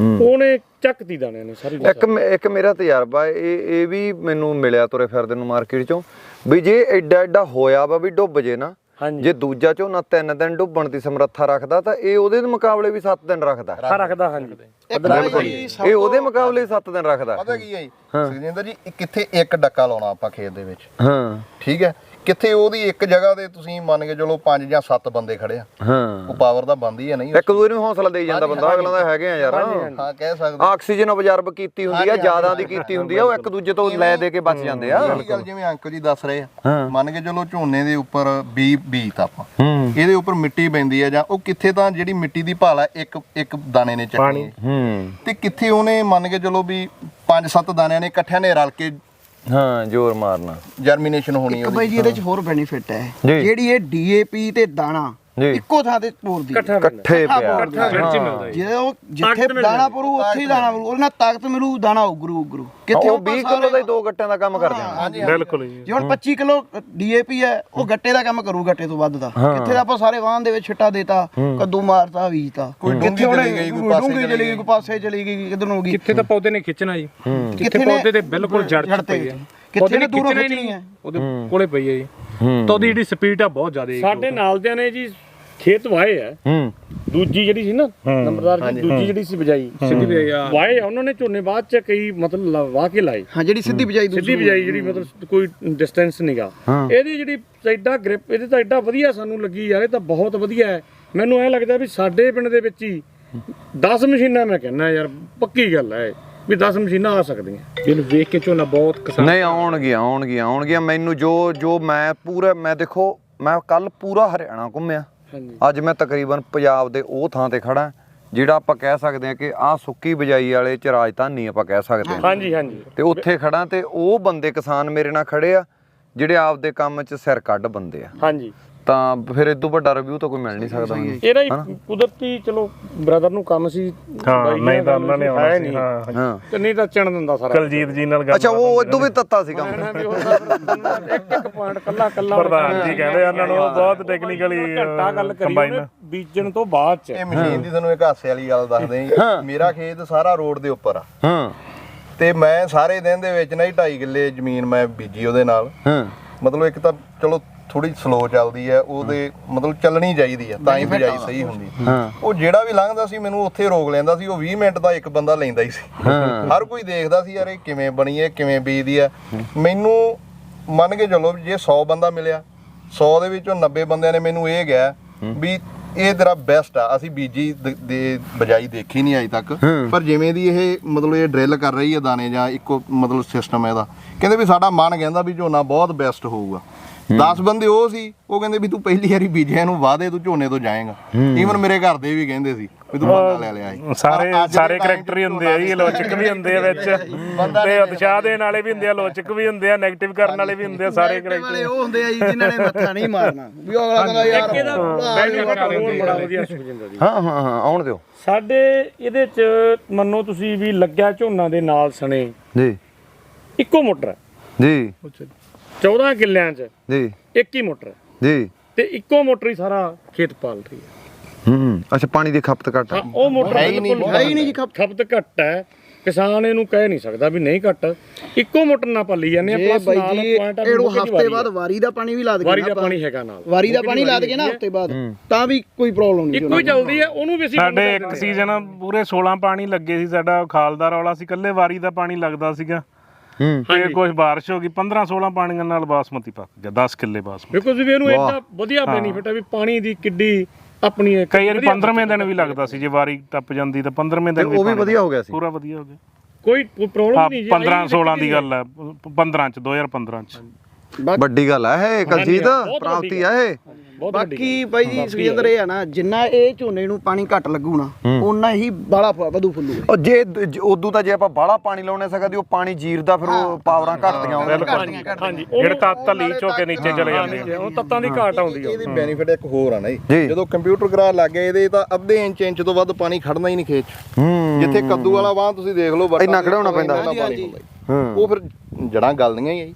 ਉਹਨੇ ਚੱਕਤੀ ਦਾਣਿਆਂ ਨੇ ਸਾਰੀ ਇੱਕ ਇੱਕ ਮੇਰਾ ਤਜਰਬਾ ਇਹ ਇਹ ਵੀ ਮੈਨੂੰ ਮਿਲਿਆ ਤੁਰੇ ਫਿਰਦੇ ਨੂੰ ਮਾਰਕੀਟ ਚੋਂ। ਵੀ ਜੇ ਐਡਾ ਐਡਾ ਹੋਇਆ ਵਾ ਵੀ ਡੁੱਬ ਜੇ ਨਾ ਜੇ ਦੂਜਾ ਝੋਨਾ 3 ਦਿਨ ਡੁੱਬਣ ਦੀ ਸਮਰੱਥਾ ਰੱਖਦਾ ਤਾਂ ਇਹ ਉਹਦੇ ਦੇ ਮੁਕਾਬਲੇ ਵੀ 7 ਦਿਨ ਰੱਖਦਾ। ਹਾਂ ਰੱਖਦਾ ਹਾਂਜੀ। ਇਹ ਉਹਦੇ ਮੁਕਾਬਲੇ 7 ਦਿਨ ਰੱਖਦਾ। ਪਤਾ ਕੀ ਹੈ ਜੀ? ਸੁਖਜਿੰਦਰ ਜੀ ਕਿੱਥੇ ਇੱਕ ਡੱਕਾ ਲਾਉਣਾ ਆਪਾਂ ਖੇਤ ਦੇ ਵਿੱਚ। ਹਾਂ। ਠੀਕ ਹੈ? ਕਿੱਥੇ ਉਹਦੀ ਇੱਕ ਜਗ੍ਹਾ ਤੇ ਤੁਸੀਂ ਮੰਨ ਕੇ ਚਲੋ 5 ਜਾਂ 7 ਬੰਦੇ ਖੜੇ ਆ। ਹਾਂ। ਉਹ ਪਾਵਰ ਦਾ ਬੰਦ ਹੀ ਹੈ ਨਹੀਂ। ਇੱਕ ਦੂਜੇ ਨੂੰ ਹੌਸਲਾ ਦੇਈ ਜਾਂਦਾ ਬੰਦਾ ਅਗਲਾ ਦਾ ਹੈਗੇ ਆ ਯਾਰ। ਹਾਂ ਕਹਿ ਸਕਦੇ। ਆਕਸੀਜਨ ਅਬਜ਼ਰਬ ਕੀਤੀ ਹੁੰਦੀ ਆ ਜ਼ਿਆਦਾ ਦੀ ਕੀਤੀ ਹੁੰਦੀ ਆ ਉਹ ਇੱਕ ਦੂਜੇ ਤੋਂ ਲੈ ਦੇ ਕੇ ਬਚ ਜਾਂਦੇ ਆ। ਗੱਲ ਜਿਵੇਂ ਅੰਕਲ ਜੀ ਦੱਸ ਰਹੇ ਆ। ਮੰਨ ਕੇ ਚਲੋ ਝੋਨੇ ਦੇ ਉੱਪਰ ਬੀ ਬੀਤ ਆਪਾਂ। ਇਹਦੇ ਉੱਪਰ ਮਿੱਟੀ ਪੈਂਦੀ ਹੈ ਜਾਂ ਉਹ ਕਿੱਥੇ ਤਾਂ ਜਿਹੜੀ ਮਿੱਟੀ ਦੀ ਭਾਲ ਹੈ ਇੱਕ ਇੱਕ ਦਾਣੇ ਨੇ। ਹੂੰ। ਤੇ ਕਿੱਥੇ ਉਹਨੇ ਮੰਨ ਕੇ ਚਲੋ ਵੀ 5-7 ਦਾਣਿਆਂ ਨੇ ਇਕੱਠਿਆਂ ਨੇ ਰਲ ਕੇ ਹਾਂ ਜ਼ੋਰ ਮਾਰਨਾ। ਜਰਮੀਨੇਸ਼ਨ ਹੋਣੀ ਇੱਕ ਉਹਦੀ। ਬਾਈ ਜੀ ਇਹਦੇ ਚ ਹੋਰ ਬੈਨੀਫਿਟ ਹੈ। ਜੀ। ਜਿਹੜੀ ਇਹ ਡੀਏਪੀ ਤੇ ਦਾਣਾ ਜੀ। ਇੱਕੋ ਥਾਂ ਤੇ ਪੂਰਦੀ ਹੈ। ਇਕੱਠਾ ਪਿਆ। ਇਕੱਠਾ ਮਿਲਦਾ ਜੀ। ਉਹ ਜਿੱਥੇ ਤਾਕਤ ਮਿਲ ਦਾਣਾ। ਪਰੂ ਉੱਥੇ ਹੀ ਦਾਣਾ ਪਰੂ। ਉਹਦੇ ਨਾਲ ਤਾਕਤ ਮਿਲੂ ਦਾਣਾ ਉਗਰੂ ਉਗਰੂ। ਕਿੱਥੇ ਉਹ ਆਪਾਂ 20 ਕਿਲੋ ਦਾ ਹੀ ਦੋ ਗੱਟਿਆਂ ਦਾ ਕੰਮ ਕਰ ਹਾਂਜੀ ਬਿਲਕੁਲ ਜੀ। ਜੇ। ਹੁਣ 25 ਕਿਲੋ ਡੀਏਪੀ ਹੈ ਉਹ ਗੱਟੇ ਦਾ ਕੰਮ ਕਰੂ ਗੱਟੇ ਤੋਂ ਵੱਧ ਦਾ। ਕਿੱਥੇ ਦਾ ਆਪਾਂ ਸਾਰੇ ਵਾਹਨ ਦੇ ਵਿੱਚ ਛਿੱਟਾ ਦੇਤਾ ਕੱਦੂ ਮਾਰਤਾ ਬੀਜਤਾ। ਕੋਈ ਡੂੰਘੀ ਚਲੀ ਗਈ, ਕੋਈ ਪਾਸੇ ਚਲੀ ਗਈ ਕੋਈ ਪਾਸੇ ਚਲੀ ਗਈ ਕਿੱਧਰ ਨੂੰ ਹੋ ਗਈ? ਕਿੱਥੇ ਤਾਂ ਪੌਦੇ ਨੇ ਖਿੱਚਣਾ ਜੀ। ਕਿੱਥੇ ਪੌਦੇ ਦੇ ਬਿਲਕੁਲ ਜੜ ਚ ਪਈ ਹੈ ਕਿੱਥੇ ਨੇ ਦੂਰੋਂ ਖਿੱਚਣਾ ਹੀ ਉਹਦੇ ਕੋਲੇ ਪਈ ਹੈ ਜੀ। ਤਾਂ ਉਹਦੀ ਜਿਹੜੀ ਸਪੀਡ ਆ ਬਹੁਤ ਜ਼ਿਆਦਾ ਹੈ ਸਾਡੇ ਨਾਲਦਿਆਂ ਨੇ ਜੀ ਖੇਤ ਵਾਏ ਆ। ਹੂੰ। ਦੂਜੀ ਜਿਹੜੀ ਸੀ ਨਾ ਨੰਬਰਦਾਰ ਜੀ ਦੂਜੀ ਜਿਹੜੀ ਸੀ ਬਜਾਈ ਸਿੱਧੀ ਵੀ ਆ ਵਾਏ ਆ ਉਹਨਾਂ ਨੇ ਝੋਨੇ ਬਾਅਦ ਚ ਕਈ ਮਤਲਬ ਵਾਹ ਕੇ ਲਾਏ। ਹਾਂ ਜਿਹੜੀ ਸਿੱਧੀ ਬਿਜਾਈ ਸਿੱਧੀ ਬਿਜਾਈ ਜਿਹੜੀ ਮਤਲਬ ਕੋਈ ਡਿਸਟੈਂਸ ਨਹੀਂਗਾ। ਇਹਦੀ ਜਿਹੜੀ ਐਡਾ ਗ੍ਰਿਪ ਇਹਦੇ ਤਾਂ ਐਡਾ ਵਧੀਆ ਸਾਨੂੰ ਲੱਗੀ ਯਾਰ ਇਹ ਤਾਂ ਬਹੁਤ ਵਧੀਆ ਹੈ। ਮੈਨੂੰ ਐ ਲੱਗਦਾ ਵੀ ਸਾਡੇ ਪਿੰਡ ਦੇ ਵਿੱਚ ਹੀ 10 ਮਸ਼ੀਨਾਂ ਮੈਂ ਕਹਿੰਦਾ ਯਾਰ ਪੱਕੀ ਗੱਲ ਹੈ ਵੀ 10 ਮਸ਼ੀਨਾਂ ਆ ਸਕਦੀਆਂ। ਇਹਨੂੰ ਵੇਖ ਕੇ ਝੋਨਾ ਬਹੁਤ ਕਿਸਾਨ ਨਹੀਂ ਆਉਣਗੀਆਂ ਆਉਣਗੀਆਂ ਆਉਣਗੀਆਂ ਮੈਨੂੰ ਜੋ ਜੋ ਮੈਂ ਪੂਰਾ ਮੈਂ ਦੇਖੋ ਮੈਂ ਕੱਲ ਪੂਰਾ ਹਰਿਆਣਾ ਘੁੰਮਿਆ। ਅੱਜ ਮੈਂ ਤਕਰੀਬਨ ਪੰਜਾਬ ਦੇ ਉਹ ਥਾਂ ਤੇ ਖੜਾ ਜਿਹੜਾ ਆਪਾਂ ਕਹਿ ਸਕਦੇ ਹਾਂ ਕਿ ਆਹ ਸੁੱਕੀ ਬਿਜਾਈ ਵਾਲੇ ਚ ਰਾਜਧਾਨੀ ਆਪਾਂ ਕਹਿ ਸਕਦੇ ਹਾਂ। ਹਾਂਜੀ ਹਾਂਜੀ। ਤੇ ਉੱਥੇ ਖੜਾ ਤੇ ਉਹ ਬੰਦੇ ਕਿਸਾਨ ਮੇਰੇ ਨਾਲ ਖੜੇ ਆ ਜਿਹੜੇ ਆਪਦੇ ਕੰਮ 'ਚ ਸਿਰ ਕੱਢ ਬੰਦੇ ਆ। ਹਾਂਜੀ। ਤਾਂ ਫਿਰ ਇਦੋਂ ਵੱਡਾ ਰਿਵਿਊ ਤਾਂ ਕੋਈ ਮਿਲ ਨਹੀਂ ਸਕਦਾ ਮੈਨੂੰ। ਇਹਦਾ ਹੀ ਕੁਦਰਤੀ ਚਲੋ ਬ੍ਰਦਰ ਨੂੰ ਕੰਮ ਸੀ ਹਾਂ ਨਹੀਂ ਤਾਂ ਉਹਨਾਂ ਨੇ ਆਉਣਾ ਸੀ ਨਹੀਂ। ਹਾਂ। ਹਾਂ। ਤੇ ਨਹੀਂ ਤਾਂ ਚਣ ਦਿੰਦਾ ਸਾਰਾ। ਕਲਜੀਤ ਜੀ ਨਾਲ ਗੱਲ ਅੱਛਾ ਉਹ ਇਦੋਂ ਵੀ ਤੱਤਾ ਸੀ ਕੰਮ ਇੱਕ ਇੱਕ ਪੁਆਇੰਟ ਕੱਲਾ ਕੱਲਾ ਪ੍ਰਧਾਨ ਜੀ ਕਹਿੰਦੇ ਉਹਨਾਂ ਨੂੰ ਬਹੁਤ ਟੈਕਨੀਕਲੀ ਘੰਟਾ ਗੱਲ ਕਰੀ ਬੀਜਣ ਤੋਂ ਬਾਅਦ ਚ। ਇਹ ਮਸ਼ੀਨ ਦੀ ਤੁਹਾਨੂੰ ਇੱਕ ਹਾਸੇ ਵਾਲੀ ਗੱਲ ਦੱਸਦੇ ਹਾਂ। ਮੇਰਾ ਖੇਤ ਸਾਰਾ ਰੋਡ ਦੇ ਉੱਪਰ ਆ। ਹਾਂ। ਤੇ ਮੈਂ ਸਾਰੇ ਦਿਨ ਦੇ ਵਿੱਚ ਨਾ ਹੀ 2.5 ਕਿੱਲੇ ਜ਼ਮੀਨ ਮੈਂ ਬੀਜੀ ਉਹਦੇ ਨਾਲ। ਹਾਂ। ਮਤਲਬ ਇੱਕ ਤਾਂ ਚਲੋ ਥੋੜੀ ਸਲੋ ਚੱਲਦੀ ਹੈ ਉਹਦੇ ਮਤਲਬ ਚੱਲਣੀ ਚਾਹੀਦੀ ਹੈ ਤਾਂ ਹੀ ਬਿਜਾਈ ਸਹੀ ਹੁੰਦੀ ਹਾਂ। ਉਹ ਜਿਹੜਾ ਵੀ ਲੰਘਦਾ ਸੀ ਮੈਨੂੰ ਉੱਥੇ ਰੋਕ ਲੈਂਦਾ ਸੀ ਉਹ 20 ਮਿੰਟ ਦਾ ਇੱਕ ਬੰਦਾ ਲੈਂਦਾ ਹੀ ਸੀ। ਹਾਂ। ਹਰ ਕੋਈ ਦੇਖਦਾ ਸੀ ਯਾਰ ਇਹ ਕਿਵੇਂ ਬਣੀ ਹੈ ਕਿਵੇਂ ਬੀਜਦੀ ਹੈ। ਮੈਨੂੰ ਮੰਨ ਕੇ ਚੱਲੋ ਜੇ 100 ਬੰਦਾ ਮਿਲਿਆ 100 ਦੇ ਵਿੱਚੋਂ 90 ਬੰਦਿਆਂ ਨੇ ਮੈਨੂੰ ਇਹ ਕਿਹਾ ਵੀ ਇਹ ਤੇਰਾ ਬੈਸਟ ਆ ਅਸੀਂ ਬੀਜੀ ਦ- ਬਜਾਈ ਦੇਖੀ ਨਹੀਂ ਅਜੇ ਤੱਕ। ਪਰ ਜਿਵੇਂ ਦੀ ਇਹ ਮਤਲਬ ਇਹ ਡਰਿਲ ਕਰ ਰਹੀ ਹੈ ਦਾਣੇ ਜਾਂ ਇੱਕੋ ਮਤਲਬ ਸਿਸਟਮ ਇਹਦਾ ਕਹਿੰਦੇ ਵੀ ਸਾਡਾ ਮਨ ਕਹਿੰਦਾ ਵੀ ਝੋਨਾ ਬਹੁਤ ਬੈਸਟ ਹੋਊਗਾ। 10 ਬੰਦੇ ਉਹ ਸੀ ਉਹ ਕਹਿੰਦੇ ਵੀ ਤੂੰ ਪਹਿਲੀ ਵਾਰੀ ਬੀਜਿਆ ਇਹਨੂੰ ਵਾਦੇ ਤੂੰ ਝੋਨੇ ਤੋਂ ਜਾਏਗਾ। ਈਵਨ ਮੇਰੇ ਘਰ ਦੇ ਵੀ ਕਹਿੰਦੇ ਸੀ ਵੀ ਤੂੰ ਬੰਦਾ ਲੈ ਲਿਆ ਸੀ ਸਾਰੇ ਸਾਰੇ ਕਰੈਕਟਰ ਹੀ ਹੁੰਦੇ ਆ ਜੀ ਲੋਚਕ ਵੀ ਹੁੰਦੇ ਆ ਵਿੱਚ। ਤੇ ਉਤਸ਼ਾਹ ਦੇਣ ਵਾਲੇ ਵੀ ਹੁੰਦੇ ਆ ਲੋਚਕ ਵੀ ਹੁੰਦੇ ਆ ਨੈਗੇਟਿਵ ਕਰਨ ਵਾਲੇ ਵੀ ਹੁੰਦੇ ਆ ਸਾਰੇ ਵਾਲੇ ਕਰੈਕਟਰ ਉਹ ਹੁੰਦੇ ਆ ਜੀ ਜਿਨ੍ਹਾਂ ਨੇ ਮੱਥਾ ਨਹੀਂ ਮਾਰਨਾ। ਵੀ ਅਗਲਾ ਕਹਿੰਦਾ ਯਾਰ ਬੜਾ ਵਧੀਆ ਸੁਖਜਿੰਦਰ ਜੀ। ਹਾਂ ਹਾਂ ਹਾਂ ਆਉਣ ਦਿਓ। ਸਾਡੇ ਇਹਦੇ ਚ ਮੰਨੋ ਤੁਸੀਂ ਵੀ ਲੱਗਿਆ ਝੋਨਾ ਦੇ ਨਾਲ ਸਣੇ। ਜੀ। ਇੱਕੋ ਮੋਟਰ ਜੀ। 14 ਕਿੱਲਿਆਂ ਚ ਜੀ। ਇੱਕ ਹੀ ਮੋਟਰ ਹੈ। ਜੀ। ਤੇ ਇੱਕੋ ਮੋਟਰ ਹੀ ਸਾਰਾ ਖੇਤ ਪਾਲ ਰਹੀ ਹੈ। ਹੂੰ ਅੱਛਾ ਪਾਣੀ ਦੀ ਖਪਤ ਘੱਟ ਹਾਂ। ਉਹ ਮੋਟਰ ਹੈ ਹੀ ਨਹੀਂ, ਹੈ ਹੀ ਨਹੀਂ ਜੀ ਖਪਤ। ਖਪਤ ਘੱਟ ਹੈ। ਕਿਸਾਨ ਇਹਨੂੰ ਕਹਿ ਨਹੀਂ ਸਕਦਾ ਵੀ ਨਹੀਂ ਘੱਟ। ਇੱਕੋ ਮੋਟਰ ਨਾਲ ਪਾਲੀ ਜਾਂਦੇ ਆ ਜੇ ਪਲੱਸ ਬਾਈ ਨਾਲ ਜੀ ਪੁਆਇੰਟ ਆ ਵੀ ਇਹਨੂੰ ਮੌਕੇ ਦੀ ਹਫ਼ਤੇ ਵਾਰੀ ਬਾਅਦ ਹੈ। ਵਾਰੀ ਦਾ ਪਾਣੀ ਵੀ ਲਾ ਦਈਏ ਵਾਰੀ ਦਾ। ਪਾਣੀ ਹੈਗਾ ਨਾਲ। ਵਾਰੀ ਦਾ ਦੀ ਪਾਣੀ ਲਾ ਦਈਏ ਨਾ ਹਫ਼ਤੇ ਬਾਅਦ। ਤਾਂ ਵੀ ਕੋਈ ਪ੍ਰੋਬਲਮ ਨਹੀਂ ਇੱਕੋ ਹੀ ਚੱਲਦੀ ਹੈ ਉਹਨੂੰ ਵੀ ਅਸੀਂ ਸਾਡੇ ਇੱਕ ਸੀਜ਼ਨ ਪੂਰੇ 16 ਪਾਣੀ ਲੱਗੇ ਸੀ ਸਾਡਾ ਖਾਲਦਾਰ ਵਾਲਾ ਸੀ ਕੱਲੇ ਵਾਰੀ ਦਾ ਪਾਣੀ ਲੱਗਦਾ ਸੀਗਾ। ਤੇ ਕੁਝ ਬਾਰਿਸ਼ ਹੋ ਗਈ 15 16 ਪਾਣੀਆਂ ਨਾਲ ਬਾਸਮਤੀ ਪੱਕ ਗਿਆ 10 ਕਿੱਲੇ ਬਾਸਮਤੀ। ਬਿਕੋਜ਼ ਵੀ ਇਹਨੂੰ ਇੰਨਾ ਵਧੀਆ ਬੈਨੀਫਿਟ ਹੈ ਵੀ ਪਾਣੀ ਦੀ ਕਿੱਡੀ ਆਪਣੀ ਕਈ ਵਾਰੀ 15ਵੇਂ ਦਿਨ ਵੀ ਲੱਗਦਾ ਸੀ ਜੇ ਵਾਰੀ ਟੱਪ ਜਾਂਦੀ ਤਾਂ 15ਵੇਂ ਦਿਨ ਉਹ ਵੀ ਵਧੀਆ ਹੋ ਗਿਆ ਸੀ। ਪੂਰਾ ਵਧੀਆ ਹੋ ਗਿਆ। ਕੋਈ ਪ੍ਰੋਬਲਮ ਹਾਂ ਨਹੀਂ ਜੀ 15 16 ਦੀ ਗੱਲ ਹੈ 15 ਚ 2015 ਚ। ਵੱਡੀ ਗੱਲ ਆ ਇਹ ਕਲਜੀਤ ਪ੍ਰਾਪਤੀ ਆ ਇਹ। ਬਾਕੀ ਬਾਈ ਜੀ ਸੁਖਜਿੰਦਰ ਇਹ ਆ ਨਾ ਜਿੰਨਾ ਇਹ ਝੋਨੇ ਨੂੰ ਪਾਣੀ ਘੱਟ ਲੱਗੂ ਨਾ ਓਨਾ ਹੀ ਬਾਲਾ ਵਧੂ ਫੁੱਲੂਗਾ ਉਹ ਜੇ ਉਦੋਂ ਤਾਂ ਜੇ ਆਪਾਂ ਬਾਹਲਾ ਪਾਣੀ ਲਾਉਣੇ ਸਕਦੀ ਉਹ ਪਾਣੀ ਜੀਰਦਾ ਫਿਰ ਉਹ ਪਾਵਰਾਂ ਘਟਦੀਆਂ ਉਹਦੀਆਂ ਹਾਂਜੀ ਜਿਹੜੇ ਤੱਤ ਲੀਚ ਹੋ ਕੇ ਨੀਚੇ ਚਲੇ ਜਾਂਦੇ ਆ। ਉਹ ਤੱਤਾਂ ਦੀ ਘਾਟ ਆਉਂਦੀ ਆ। ਇਹਦੀ ਬੈਨੀਫਿਟ ਇੱਕ ਹੋਰ ਆ ਨਾ ਜਦੋਂ ਕੰਪਿਊਟਰ ਗਰਾ ਲੱਗ ਗਿਆ ਇਹਦੇ ਤਾਂ ਅੱਧੇ ਇੰਚ ਇੰਚ ਤੋਂ ਵੱਧ ਪਾਣੀ ਖੜਨਾ ਹੀ ਨਹੀਂ ਖੇਤ ਜਿੱਥੇ ਕੱਦੂ ਵਾਲਾ ਵਾਹ ਤੁਸੀਂ ਦੇਖ ਲਓ ਵੱਟਾਂ ਇੰਨਾ ਖੜਾਉਣਾ ਪੈਂਦਾ। ਉਹ ਫਿਰ ਜੜਾਂ ਗਲਦੀਆਂ ਹੀ ਆ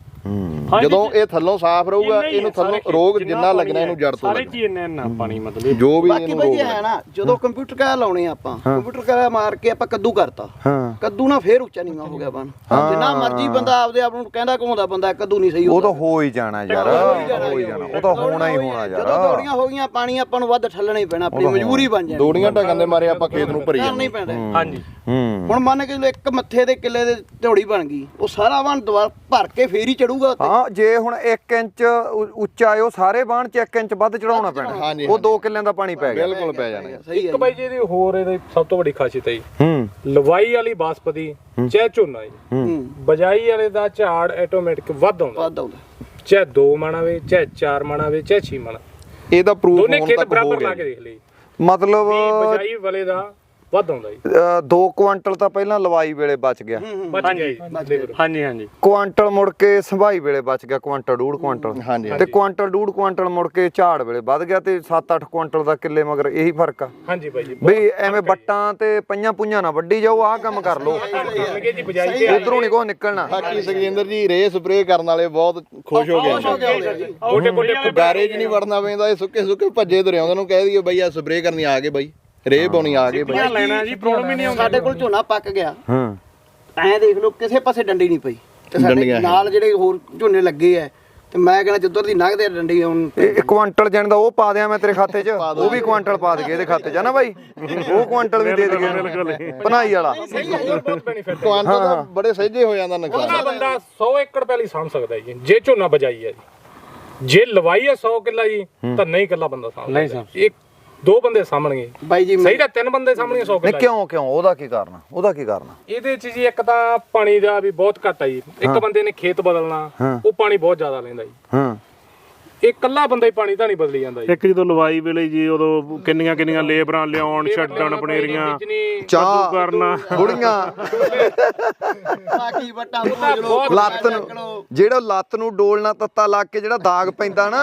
ਜਦੋਂ ਇਹ ਥੱਲੋਂ ਸਾਫ਼ ਰਹੂਗਾ ਇਹਨੂੰ ਥੱਲੋਂ ਰੋਗ ਜਿੰਨਾ ਲੱਗਣਾ ਇਹਨੂੰ ਜੜ ਤੋਂ ਸਾਰੇ ਲੱਗਣਾ। ਚ ਇੰਨਾ ਇੰਨਾ ਪਾਣੀ ਮਤਲਬ ਜੋ ਵੀ ਬਾਕੀ ਇਹਨੂੰ ਬਈ ਰੋਗ ਇਹ ਹੈ ਨਾ ਜਦੋਂ ਕੰਪਿਊਟਰ ਕਾ ਲਾਉਣੇ ਆਪਾਂ ਕੰਪਿਊਟਰ ਕਾ ਮਾਰ ਕੇ ਆਪਾਂ ਕੱਦੂ ਕਰਤਾ। ਹਾਂ। ਕੱਦੂ ਨਾ ਫੇਰ ਉੱਚਾ ਨੀਵਾ ਹੋ ਗਿਆ ਬਣ ਜਿੰਨਾ ਮਰਜ਼ੀ ਬੰਦਾ ਆਪਦੇ ਆਪ ਨੂੰ ਕਹਿੰਦਾ ਘੁੰਮਦਾ ਬੰਦਾ ਕੱਦੂ ਨਹੀਂ ਸਹੀ ਉਹ ਹੁੰਦਾ। ਤਾਂ ਹੋ ਹੀ ਜਾਣਾ ਯਾਰ ਹੋ ਹੀ ਜਾਣਾ। ਉਹ ਤਾਂ ਹੋਣਾ ਹੀ ਹੋਣਾ ਜਦੋਂ ਯਾਰ। ਦੌੜੀਆਂ ਹੋ ਗਈਆਂ ਪਾਣੀ ਆਪਾਂ ਨੂੰ ਵੱਧ ਠੱਲਣਾ ਹੀ ਪੈਣਾ ਆਪਣੀ ਮਜਬੂਰੀ ਬਣ ਜਾਣੀ। ਦੋੜੀਆਂ ਢਗਣ ਦੇ ਮਾਰੇ ਆਪਾਂ ਖੇਤ ਨੂੰ ਭਰੀ ਜਾਂਦੇ ਹਾਂਜੀ। ਹੂੰ। ਹੁਣ ਮੰਨ ਕੇ ਇੱਕ ਮੱਥੇ ਦੇ ਕਿੱਲੇ ਦੇ ਝੋੜੀ ਬਣ ਗਈ ਉਹ ਸਾਰਾ ਵਣ ਦੁਬਾਰਾ ਭਰ ਕੇ ਫੇਰ ਹੀ ਚੜੂਗਾ ਉੱਤੇ ਹਾਂ ਜੇ ਹੁਣ 1 ਇੰਚ ਉੱਚਾ ਹੈ ਉਹ ਸਾਰੇ ਬਾਣ ਚ 1 ਇੰਚ ਵੱਧ ਚੜਾਉਣਾ ਪੈਣਾ। ਉਹ 2 ਕਿੱਲਿਆਂ ਦਾ ਪਾਣੀ ਪੈ ਗਿਆ। ਬਿਲਕੁਲ ਪੈ ਜਾਣਗੇ ਸਹੀ ਹੈ। ਇੱਕ ਬਾਈ ਜੀ ਇਹਦੀ ਹੋਰ ਇਹਦੀ ਸਭ ਤੋਂ ਵੱਡੀ ਖਾਸੀਅਤ ਹੈ ਲਵਾਈ ਵਾਲੀ ਬਾਸਪਤੀ ਚਾਹੇ ਝੋਨਾ ਜੀ। ਹੂੰ। ਬਜਾਈ ਵਾਲੇ ਦਾ ਝਾੜ ਆਟੋਮੈਟਿਕ ਵੱਧ ਆਉਂਦਾ। ਵੱਧ ਆਉਂਦਾ। ਚਾਹੇ 2 ਮਣ ਆਵੇ ਚਾਹੇ 4 ਮਣ ਆਵੇ ਚਾਹੇ 6 ਮਣ। ਇਹਦਾ ਪ੍ਰੂਫ ਦੋਨੇ ਹੋਣ ਖੇਤ ਤੱਕ ਹੋ ਬਰਾਬਰ ਲਾ ਗਿਆ ਕੇ ਦੇਖ ਲਈ ਮਤਲਬ ਵੀ ਬਜਾਈ ਵਾਲੇ ਦਾ ਵੱਧ ਆਉਂਦਾ ਜੀ। 2 ਕੁਆਂਟਲ ਤਾਂ ਪਹਿਲਾਂ ਲਵਾਈ ਵੇਲੇ ਬਚ ਗਿਆ। ਬਚ ਗਿਆ ਜੀ। ਹਾਂਜੀ ਹਾਂਜੀ। ਕੁਆਂਟਲ ਮੁੜ ਕੇ ਸੰਭਾਈ ਵੇਲੇ ਬਚ ਗਿਆ ਕੁਆਂਟਲ ਡੂਢ ਕੁਆਂਟਲ। ਹਾਂਜੀ, ਤੇ ਕੁਆਂਟਲ ਡੂਢ ਕੁਆਂਟਲ ਮੁੜ ਕੇ ਝਾੜ ਵੇਲੇ ਵੱਧ ਗਿਆ ਤੇ 7-8 ਕੁਆਂਟਲ ਦਾ ਕਿੱਲੇ ਮਗਰ ਇਹੀ ਫ਼ਰਕ ਆ। ਹਾਂਜੀ ਬਾਈ ਜੀ ਬਈ ਐਵੇਂ ਬੱਟਾਂ ਤੇ ਪਈਆਂ ਪੁਈਆਂ ਨਾ ਵੱਡੀ ਜਾਓ ਆਹ ਕੰਮ ਕਰ ਲਓ। ਉਧਰੋਂ ਨਹੀਂ ਕੋ ਨਿਕਲਣਾ। ਬਾਕੀ ਸੁਖਜਿੰਦਰ ਜੀ ਰੇ ਸਪਰੇ ਕਰਨ ਵਾਲੇ ਬਹੁਤ ਖੁਸ਼ ਹੋ ਗਏ। ਨੇ ਛੋਟੇ ਮੋਟੇ ਗਾਰੇ 'ਚ ਨਹੀਂ ਵੜਨਾ ਪੈਂਦਾ ਇਹ ਸੁੱਕੇ ਸੁੱਕੇ ਭੱਜੇ ਤੁਰੇ ਆਉਂਦੇ ਨੂੰ ਕਹਿ ਦਈਏ ਬਈ ਆ ਸਪਰੇ ਕਰਨੀ ਆ ਗਏ ਬਾਈ। ਰੇ ਪਾਉਣੀ ਆ ਗਏ ਬਾਈ। ਲੈਣਾ ਜੀ ਪ੍ਰੋਬਲਮ ਹੀ ਨਹੀਂ ਆਉਂਦੀ। ਸਾਡੇ ਕੋਲ ਝੋਨਾ ਪੱਕ ਗਿਆ। ਹਾਂ। ਐਂ ਦੇਖ ਲਓ ਕਿਸੇ ਪਾਸੇ ਡੰਡੀ ਨਹੀਂ ਪਈ। ਤੇ ਸਾਡੇ। ਨਾਲ ਜਿਹੜੇ ਹੋਰ ਝੋਨੇ ਲੱਗੇ ਐ ਤੇ ਮੈਂ ਕਹਿੰਦਾ ਜਿੱਧਰ ਦੀ ਆ ਡੰਡੀ ਹੁਣ ਇਹ ਇੱਕ ਕੁਆਂਟਲ ਜਣ ਦਾ ਉਹ ਪਾ ਦਿਆਂ ਮੈਂ ਤੇਰੇ ਖਾਤੇ 'ਚ। ਉਹ ਵੀ ਕੁਆਂਟਲ ਪਾ ਦਈਏ ਇਹਦੇ ਖਾਤੇ 'ਚ ਆ ਨਾ ਬਾਈ? ਉਹ ਕੁਆਂਟਲ ਵੀ ਦੇ ਦਈਏ ਪਨਾਈ ਵਾਲਾ। ਕੁਆਂਟਲ ਦਾ ਬੜੇ ਸਹਿਜੇ ਹੋ ਜਾਂਦਾ ਨੁਕਸਾਨ। ਉਹਦਾ ਬੰਦਾ 100 ਏਕੜ ਪਹਿਲੀ ਸਾਂਭ ਸਕਦਾ ਜੀ। ਜੇ ਝੋਨਾ ਬਜਾਈ ਹੈ ਜੀ। ਜੇ ਲਵਾਈ ਹੈ 100 ਕਿੱਲਾ ਜੀ ਤਾਂ ਨਹੀਂ ਇਕੱਲਾ ਬੰਦਾ ਸਾਂਭ ਨਹੀਂ ਸਕਦਾ। ਦੋ ਬੰਦੇ ਸਾਹਮਣਗੇ ਬਾਈ ਜੀ ਸਹੀ ਤਾਂ ਤਿੰਨ ਬੰਦੇ ਸਾਹਮਣੇ 100 ਨਹੀਂ ਕਿੱਲਾ। ਕਿਉਂ ਕਿਉਂ? ਉਹਦਾ ਕੀ ਕਾਰਨ ਉਹਦਾ ਕੀ ਕਾਰਨ ਇਹਦੇ ਚ ਜੀ ਇੱਕ ਤਾਂ ਪਾਣੀ ਦਾ ਵੀ ਬਹੁਤ ਘੱਟ ਆ ਜੀ। ਇੱਕ ਬੰਦੇ ਨੇ ਖੇਤ ਬਦਲਣਾ। ਉਹ ਪਾਣੀ ਬਹੁਤ ਜ਼ਿਆਦਾ ਲੈਂਦਾ ਜੀ। ਹਾਂ। ਇਹ ਇਕੱਲਾ ਬੰਦਾ ਹੀ ਪਾਣੀ ਤਾਂ ਨਹੀਂ ਬਦਲੀ ਜਾਂਦਾ ਜੀ। ਇੱਕ ਜਦੋਂ ਲਵਾਈ ਵੇਲੇ ਜੀ ਉਦੋਂ ਕਿੰਨੀਆਂ ਕਿੰਨੀਆਂ ਲੇਬਰਾਂ ਲਿਆਉਣ ਛੱਡਣ ਪਨੇਰੀਆਂ ਚਾਹ ਕਰਨਾ। ਬੁੜੀਆਂ ਬਾਕੀ ਵੱਟਾਂ ਪੂਜ ਲੋ ਲੱਤ ਨੂੰ ਜਿਹੜਾ ਲੱਤ ਨੂੰ ਡੋਲਣਾ ਤੱਤਾ ਲੱਗ ਕੇ ਜਿਹੜਾ ਦਾਗ ਪੈਂਦਾ ਨਾ।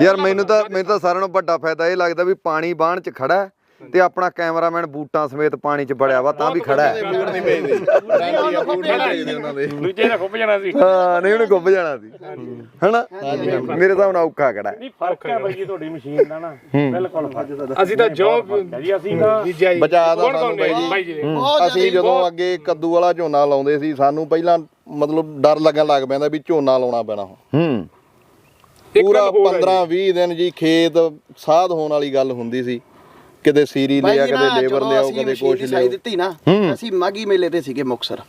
ਯਾਰ ਮੈਨੂੰ ਤਾਂ ਮੈਨੂੰ ਤਾਂ ਸਾਰਿਆਂ ਨਾਲੋਂ ਵੱਡਾ ਫਾਇਦਾ ਇਹ ਲੱਗਦਾ ਵੀ ਪਾਣੀ ਬਾਣ 'ਚ ਖੜਾ ਹੈ। ਤੇ ਆਪਣਾ ਕੈਮਰਾਮੈਨ ਬੂਟਾਂ ਸਮੇਤ ਪਾਣੀ 'ਚ ਬੜਿਆ ਵਾ ਤਾਂ ਵੀ ਖੜਾ ਹੈ। ਦੂਜੇ ਜਾਣਾ ਸੀ। ਹਾਂ ਨਹੀਂ ਉਹਨੇ ਗੁੱਬ ਜਾਣਾ ਸੀ। ਹਨਾ? ਮੇਰੇ ਹਿਸਾਬ ਨਾਲ ਔਖਾ ਖੜਾ ਹੈ। ਨਹੀਂ ਫ਼ਰਕ ਹੈ ਬਾਈ ਜੀ ਤੁਹਾਡੀ ਮਸ਼ੀਨ ਦਾ ਨਾ। ਬਿਲਕੁਲ ਫ਼ਰਕ ਅਸੀਂ ਤਾਂ ਜੋ ਜੀ। ਅਸੀਂ ਤਾਂ ਬਚਾ ਦਾ ਸਾਨੂੰ? ਬਾਈ ਜੀ। ਜਦੋਂ ਅੱਗੇ ਕੱਦੂ ਵਾਲਾ ਝੋਨਾ ਲਾਉਂਦੇ ਸੀ ਸਾਨੂੰ ਪਹਿਲਾਂ ਮਤਲਬ ਡਰ ਲੱਗਣ ਲੱਗ ਪੈਂਦਾ ਵੀ ਝੋਨਾ ਲਾਉਣਾ ਪੈਣਾ। ਹੂੰ। ਪੂਰਾ ਗੱਲ ਹੋਰ ਹੈ 15 20 ਦਿਨ ਜੀ ਖੇਤ ਸਾਧ ਹੋਣ ਵਾਲੀ ਗੱਲ ਹੁੰਦੀ ਸੀ। ਕਿਤੇ ਸੀਰੀ ਲਿਆ ਕਦੇ ਲੇਬਰ ਲਿਆਓ ਕਦੇ ਸਾਈ ਲਿਆਓ। ਦਿੱਤੀ ਨਾ। ਅਸੀਂ ਮਾਗੀ ਮੇਲੇ ਤੇ ਸੀਗੇ ਮੁਕਸਰ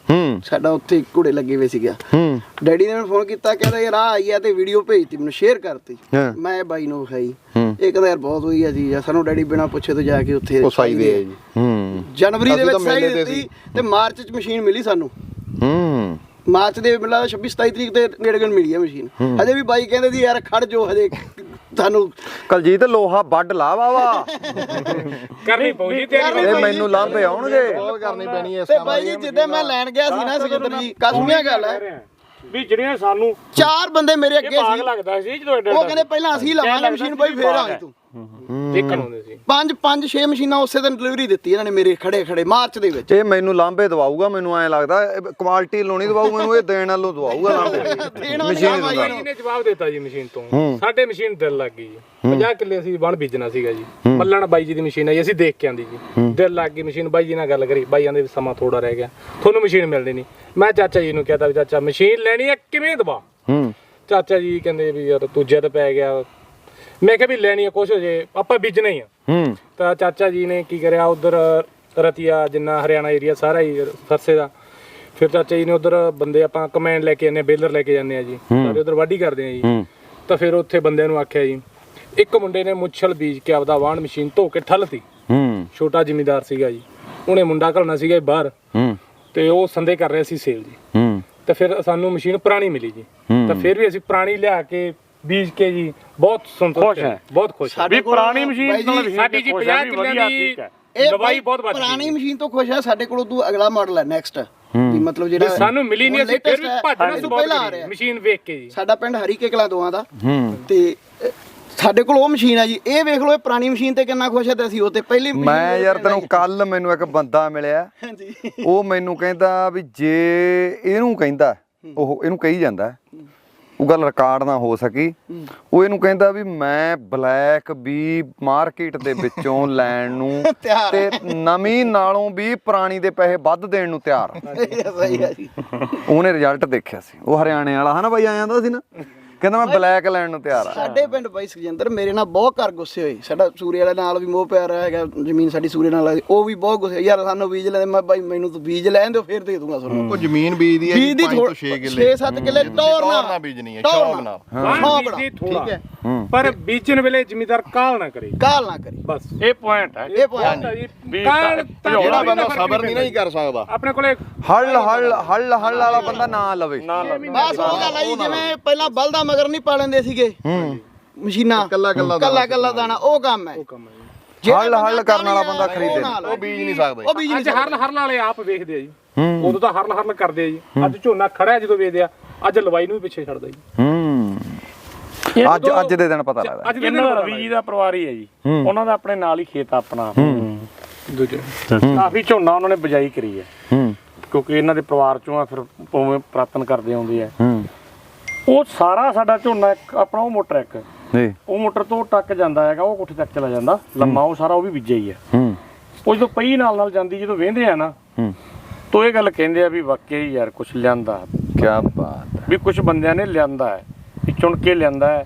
ਸਾਡਾ ਉੱਥੇ ਘੋੜੇ ਲੱਗੇ ਹੋਏ ਸੀਗਾ। ਡੈਡੀ ਨੇ ਮੈਨੂੰ ਫੋਨ ਕੀਤਾ ਕਹਿੰਦਾ ਯਾਰ ਆ ਆਈ ਆ ਤੇ ਵੀਡੀਓ ਭੇਜਤੀ ਮੈਨੂੰ ਸ਼ੇਅਰ ਕਰਤੀ। ਮੈਂ ਬਾਈ ਨੂੰ ਖਾਈ। ਹੂੰ। ਇਹ ਕਹਿੰਦਾ ਯਾਰ ਬਹੁਤ ਹੋਈ ਆ। ਜੀ ਸਾਨੂੰ ਡੈਡੀ ਬਿਨਾ ਪੁੱਛੇ ਤੋਂ ਜਾ ਕੇ ਉੱਥੇ ਉਹ ਸਾਈ ਦੇ ਆ ਜੀ। ਹੂੰ। ਜਨਵਰੀ ਦੇ ਵਿੱਚ ਸਾਈ ਦਿੱਤੀ ਤੇ ਮਾਰਚ ਚ ਮਸ਼ੀਨ ਮਿਲੀ ਸਾਨੂੰ। ਹੂੰ। ਮਾਰਚ ਦੇ ਮਿਲਾ 26 27 ਤਰੀਕ ਤੇ ਨੇੜੇ ਗਣ ਮਿਲੀ ਆ ਮਸ਼ੀਨ। ਹਜੇ ਵੀ ਬਾਈ ਕਹਿੰਦੇ ਸੀ ਯਾਰ ਖੜ ਜੋ ਹਜੇ ਸਾਨੂੰ ਕਲਜੀਤ ਲੋਹਾ ਵੱਡ ਲਾ ਵਾ ਵਾ ਕਰਨੀ ਪਊ ਜੀ ਤਿਆਰੀ ਇਹ ਮੈਨੂੰ ਲਾਂਭੇ ਆਉਣਗੇ। ਬਹੁਤ ਕਰਨੀ ਪੈਣੀ ਇਸ ਤੇ ਕੰਮ ਬਾਈ ਜੀ ਜਿੱਦੇ ਮੈਂ ਲੈਣ ਗਿਆ ਸੀ ਨਾ ਸਿਕੰਦਰ ਜੀ ਕਸਮੀਆਂ ਗੱਲ ਹੈ? ਵੀ ਜਿਹੜੀਆਂ ਸਾਨੂੰ ਚਾਰ ਬੰਦੇ ਮੇਰੇ ਅੱਗੇ ਸੀ। ਲੱਗਦਾ ਸੀ ਜਦੋਂ ਐਡਾ ਉਹ ਕਹਿੰਦੇ ਪਹਿਲਾਂ ਅਸੀਂ ਲਵਾਂਗੇ ਮਸ਼ੀਨ ਬਾਈ ਫੇਰ ਆਈ ਤੂੰ। ਦੇਖਣ ਆਉਂਦੇ ਸੀ। ਪੰਜ ਪੰਜ ਛੇ ਮਸ਼ੀਨਾਂ ਉਸੇ ਦਿਨ ਡਿਲੀਵਰੀ ਦਿੱਤੀ ਇਹਨਾਂ ਨੇ ਮੇਰੇ ਖੜੇ ਖੜੇ ਮਾਰਚ ਦੇ ਵਿੱਚ। ਇਹ ਮੈਨੂੰ ਲਾਂਭੇ ਦਵਾਊਗਾ ਮੈਨੂੰ ਐ ਲੱਗਦਾ ਕੁਆਲਿਟੀ ਲਾਉਣੀ ਦਵਾਊ ਮੈਨੂੰ ਇਹ ਦੇਣ ਵਾਲੋਂ ਦਵਾਊਗਾ ਲਾਂਭੇ। ਮਸ਼ੀਨ ਜੀ ਨੇ ਜਵਾਬ ਦਿੱਤਾ ਜੀ ਮਸ਼ੀਨ ਤੋਂ। ਸਾਡੇ ਮਸ਼ੀਨ ਦਿਲ ਲੱਗ ਗਈ ਜੀ। 50 ਕਿੱਲੇ ਅਸੀਂ ਬਣ ਬੀਜਣਾ ਸੀਗਾ ਜੀ। ਮੱਲਣ ਬਾਈ ਜੀ ਦੀ ਮਸ਼ੀਨ ਆਈ ਅਸੀਂ ਦੇਖ ਕੇ ਆਂਦੀ ਜੀ। ਦਿਲ ਲੱਗ ਗਈ ਮਸ਼ੀਨ ਬਾਈ ਜੀ ਨਾਲ ਗੱਲ ਕਰੀ। ਬਾਈ ਆਂਦੇ ਸਮਾਂ ਥੋੜਾ ਰਹਿ ਗਿਆ। ਤੁਹਾਨੂੰ ਮਸ਼ੀਨ ਮਿਲਣੀ ਨਹੀਂ। ਮੈਂ ਚਾਚਾ ਜੀ ਨੂੰ ਕਹਤਾ ਵੀ ਚਾਚਾ ਮਸ਼ੀਨ ਲੈਣੀ ਹੈ ਕਿਵੇਂ ਦਵਾ? ਚਾਚਾ ਜੀ ਕਹਿੰਦੇ ਵੀ ਯਾਰ ਤੂੰ ਜਿੱਦ ਪੈ ਗਿਆ। ਮੈਂ ਕਿਹਾ ਵੀ ਲੈਣੀ ਹੈ ਕੁਛ ਹੋ ਜੇ। ਆਪਾਂ ਬੀਜਣਾ ਹੀ ਆ। ਹੂੰ। ਤਾਂ ਚਾਚਾ ਜੀ ਨੇ ਕੀ ਕਰਿਆ ਉਧਰ ਰਤੀਆ ਜਿੰਨਾ ਹਰਿਆਣਾ ਏਰੀਆ ਸਾਰਾ ਹੀ ਫਰਸੇ ਦਾ ਫਿਰ ਚਾਚਾ ਜੀ ਨੇ ਉਧਰ ਬੰਦੇ ਆਪਾਂ ਕਮੈਂਡ ਲੈ ਕੇ ਜਾਂਦੇ ਆ ਬੇਲਰ ਲੈ ਕੇ ਜਾਂਦੇ ਆ ਜੀ। ਸਾਰੇ ਉਧਰ ਵਾਢੀ ਕਰਦੇ ਆ ਜੀ। ਤਾਂ ਫਿਰ ਉੱਥੇ ਬੰਦਿਆਂ ਨੂੰ ਆਖਿਆ ਜੀ ਇੱਕ ਮੁੰਡੇ ਨੇ ਮੁੱਛਲ ਬੀਜ ਕੇ ਆਪਦਾ ਵਾਹਣ ਮਸ਼ੀਨ ਧੋ ਕੇ ਠੱਲਤੀ। ਹੂੰ। ਛੋਟਾ ਜ਼ਿਮੀਦਾਰ ਸੀਗਾ ਜੀ। ਉਹਨੇ ਮੁੰਡਾ ਘਲਣਾ ਸੀਗਾ ਬਾਹਰ। ਹੂੰ। ਤੇ ਉਹ ਸੰਦੇ ਕਰ ਰਿਹਾ ਸੀ ਸੇਲ ਜੀ। ਹੂੰ। ਤਾਂ ਫਿਰ ਸਾਨੂੰ ਮਸ਼ੀਨ ਪੁਰਾਣੀ ਮਿਲੀ ਜੀ। ਤਾਂ ਫਿਰ ਵੀ ਅਸੀਂ ਪੁਰਾਣੀ ਲਿਆ ਕੇ ਬੀਜ ਕੇ ਜੀ ਬਹੁਤ ਸੰਤੁਸ਼ਟ ਖੁਸ਼ ਹਾਂ। ਬਹੁਤ ਖੁਸ਼ ਹਾਂ। ਸਾਡੇ ਵੀ ਕੋਲ ਪੁਰਾਣੀ ਮਸ਼ੀਨ ਬਾਈ ਨਾਲ ਜੀ, ਸਾਡੀ ਜੀ 50 ਕਿੱਲਿਆਂ ਦੀ ਇਹ ਲਵਾਈ ਬਾਈ ਬਹੁਤ ਵੱਧ ਪੁਰਾਣੀ ਗਈ ਮਸ਼ੀਨ ਤੋਂ ਖੁਸ਼ ਹੈ ਸਾਡੇ ਕੋਲ ਉਦੋਂ ਅਗਲਾ ਮਾਡਲ ਹੈ ਨੈਕਸਟ ਵੀ ਮਤਲਬ ਜਿਹੜਾ ਸਾਨੂੰ ਮਿਲੀ ਨਹੀਂ ਅਸੀਂ ਫਿਰ ਵੀ ਭੱਜਣਾ ਤੋਂ ਪਹਿਲਾਂ ਆ ਰਿਹਾ। ਮਸ਼ੀਨ ਵੇਖ ਕੇ ਜੀ। ਸਾਡਾ ਪਿੰਡ ਹਰੀਕੇ ਕਲਾਂ ਦੋਆਂ ਦਾ। ਹੂੰ। ਤੇ ਅ, ਸਾਡੇ ਕੋਲ ਉਹ ਮਸ਼ੀਨ ਆ ਜੀ ਇਹ ਵੇਖ ਲਓ ਇਹ ਪੁਰਾਣੀ ਮਸ਼ੀਨ ਤੇ ਕਿੰਨਾ ਖੁਸ਼ ਹੈ ਤੇ ਅਸੀਂ ਉਹ ਤੇ ਪਹਿਲੀ ਮਸ਼ੀਨ ਮੈਂ ਯਾਰ ਤੈਨੂੰ ਕੱਲ ਮੈਨੂੰ ਇੱਕ ਬੰਦਾ ਮਿਲਿਆ। ਹਾਂਜੀ। ਉਹ ਮੈਨੂੰ ਕਹਿੰਦਾ ਵੀ ਜੇ ਇਹਨੂੰ ਕਹਿੰਦਾ ਉਹ ਇਹਨੂੰ ਕਹੀ ਜਾਂਦਾ। ਉਹ ਗੱਲ ਰਿਕਾਰਡ ਨਾ ਹੋ ਸਕੀ। ਉਹ ਇਹਨੂੰ ਕਹਿੰਦਾ ਵੀ ਮੈਂ ਬਲੈਕ ਵੀ ਮਾਰਕੀਟ ਦੇ ਵਿੱਚੋਂ ਲੈਣ ਨੂੰ ਤੇ ਨਵੀਂ ਨਾਲੋਂ ਵੀ ਪੁਰਾਣੀ ਦੇ ਪੈਸੇ ਵੱਧ ਦੇਣ ਨੂੰ ਤਿਆਰ। ਸਹੀ ਹੈ ਜੀ। ਉਹਨੇ ਰਿਜ਼ਲਟ ਦੇਖਿਆ ਸੀ। ਉਹ ਹਰਿਆਣੇ ਵਾਲਾ ਹਨਾ ਬਾਈ ਆ ਜਾਂਦਾ ਸੀ ਨਾ? ਕਹਿੰਦਾ ਮੈਂ ਬਲੈਕ ਲੈਣ ਨੂੰ ਤਿਆਰ ਆ। ਸਾਡੇ ਪਿੰਡ ਬਾਈ ਸੁਖਜਿੰਦਰ ਮੇਰੇ ਨਾਲ ਬਹੁਤ ਕਰ ਗੁੱਸੇ ਹੋਏ। ਸਾਡਾ ਸੂਰੇ ਵਾਲੇ ਨਾਲ ਵੀ ਮੋਹ ਪਿਆਰ ਹੈਗਾ ਜ਼ਮੀਨ ਸਾਡੀ ਸੂਰੇ ਨਾਲ ਲੱਗਦੀ ਉਹ ਵੀ ਬਹੁਤ ਗੁੱਸੇ ਯਾਰ ਸਾਨੂੰ ਬੀਜ ਲੈਂਦੇ ਮੈਂ ਬਾਈ ਮੈਨੂੰ ਤੂੰ ਬੀਜ ਲੈਣ ਦਿਓ ਫਿਰ ਦੇ ਦੂੰਗਾ ਤੁਹਾਨੂੰ। ਉਹ ਜ਼ਮੀਨ ਬੀਜਦੀ ਹੈ ਬੀਜ ਦੀ 5 ਤੋਂ 6 ਕਿੱਲੇ। 6-7 ਕਿੱਲੇ ਟੌਰ ਟੌਰ ਨਾਲ। ਬੀਜਣੀ ਹੈ, ਸ਼ੌਕ ਨਾਲ। ਸ਼ੌਕ ਬਾਣ ਨਾਲ। ਠੀਕ ਹੈ। ਪਰ ਬੀਜਣ ਵੇਲੇ ਜ਼ਿਮੀਦਾਰ ਕਾਲ ਨਾ ਕਰੇ। ਕਾਲ ਨਾ ਕਰੀ। ਬਸ। ਇਹ ਪੁਆਇੰਟ ਹੈ ਇਹ ਪੁਆਇੰਟ ਵੀ ਕਾਲ ਤਾਂ ਜਿਹੜਾ ਬੰਦਾ ਸਬਰ ਨਹੀਂ ਪੈਂਦਾ ਨਾ ਹੀ ਕਰ ਸਕਦਾ। ਆਪਣੇ ਕੋਲੇ ਹੱਲ ਹੱਲ ਹੱਲ ਹੱਲ ਵਾਲਾ ਬੰਦਾ ਨਾ ਲਵੇ। ਬਸ ਉਹ ਗੱਲ ਆਈ ਜਿਵੇਂ ਪਹਿਲਾਂ ਬਲਦਾ ਮਗਰ ਨਹੀਂ ਪਾ ਲੈਂਦੇ ਸੀਗੇ। ਮਸ਼ੀਨਾਂ। ਕੱਲਾ ਕੱਲਾ ਕੱਲਾ ਕੱਲਾ ਦਾਣਾ ਉਹ ਕੰਮ ਹੈ। ਕੰਮ ਹੈ ਹੱਲ- ਹੱਲ ਕਰਨ ਵਾਲਾ ਬੰਦਾ ਉਹ ਖਰੀਦੇ। ਉਹ ਬੀਜ ਨਹੀਂ ਸਕਦੇ। ਉਹ ਬੀਜ ਅੱਜ ਨਹੀਂ ਹਰਲ ਹਰਲ ਵਾਲੇ ਆਪ ਵੇਖਦੇ ਆ ਜੀ। ਉਦੋਂ ਤਾਂ ਹਰਲ ਹਰਲ ਕਰਦੇ ਆ ਜੀ। ਅੱਜ ਝੋਨਾ ਖੜਾ ਹੈ ਜਦੋਂ ਵੇਚਦੇ ਆ ਅੱਜ ਲਵਾਈ ਨੂੰ ਵੀ ਪਿੱਛੇ ਛੱਡਦਾ ਜੀ। ਹੂੰ। ਅੱਜ ਅੱਜ ਦੇ ਦਿਨ ਪਤਾ ਲੱਗਦਾ। ਅੱਜ ਦੇ ਇਹਨਾਂ ਦਿਨ ਰਵੀ ਜੀ ਦਾ ਪਰਿਵਾਰ ਹੀ ਹੈ ਜੀ। ਉਹਨਾਂ ਦਾ ਆਪਣੇ ਨਾਲ ਹੀ ਖੇਤ ਆਪਣਾ। ਦੂਜੇ। ਕਾਫੀ ਝੋਨਾ ਉਹਨਾਂ ਨੇ ਬਜਾਈ ਕਰੀ ਹੈ। ਹੂੰ। ਕਿਉਂਕਿ ਇਹਨਾਂ ਦੇ ਪਰਿਵਾਰ ਚੋਂ ਆ ਫਿਰ ਉਵੇਂ ਪ੍ਰਾਪਤਨ ਕਰਦੇ ਆਉਂਦੇ ਆ। ਹੂੰ। ਉਹ ਸਾਰਾ ਸਾਡਾ ਝੋਨਾ ਇੱਕ ਆਪਣਾ ਉਹ ਮੋਟਰ ਇੱਕ। ਜੀ। ਉਹ ਮੋਟਰ ਤੋਂ ਟੱਕ ਜਾਂਦਾ ਹੈਗਾ ਉਹ ਕੋਠੇ ਤੱਕ ਚਲਾ ਜਾਂਦਾ। ਲੰਮਾ ਉਹ ਸਾਰਾ ਉਹ ਵੀ ਬੀਜਿਆ ਹੀ ਹੈ। ਹੂੰ। ਉਹ ਜਦੋਂ ਪਈ ਨਾਲ ਨਾਲ ਜਾਂਦੀ ਜਦੋਂ ਵੇਂਦੇ ਆ ਨਾ ਹੂੰ। ਤੋ ਇਹ ਗੱਲ ਕਹਿੰਦੇ ਆ ਵੀ ਵਾਕਈ ਯਾਰ ਕੁਝ ਲਿਆਂਦਾ। ਕੀ ਬਾਤ ਹੈ। ਵੀ ਕੁਝ ਬੰਦਿਆਂ ਨੇ ਲਿਆਂਦਾ ਹੈ ਵੀ ਚੁਣ ਕੇ ਲਿਆਂਦਾ ਹੈ।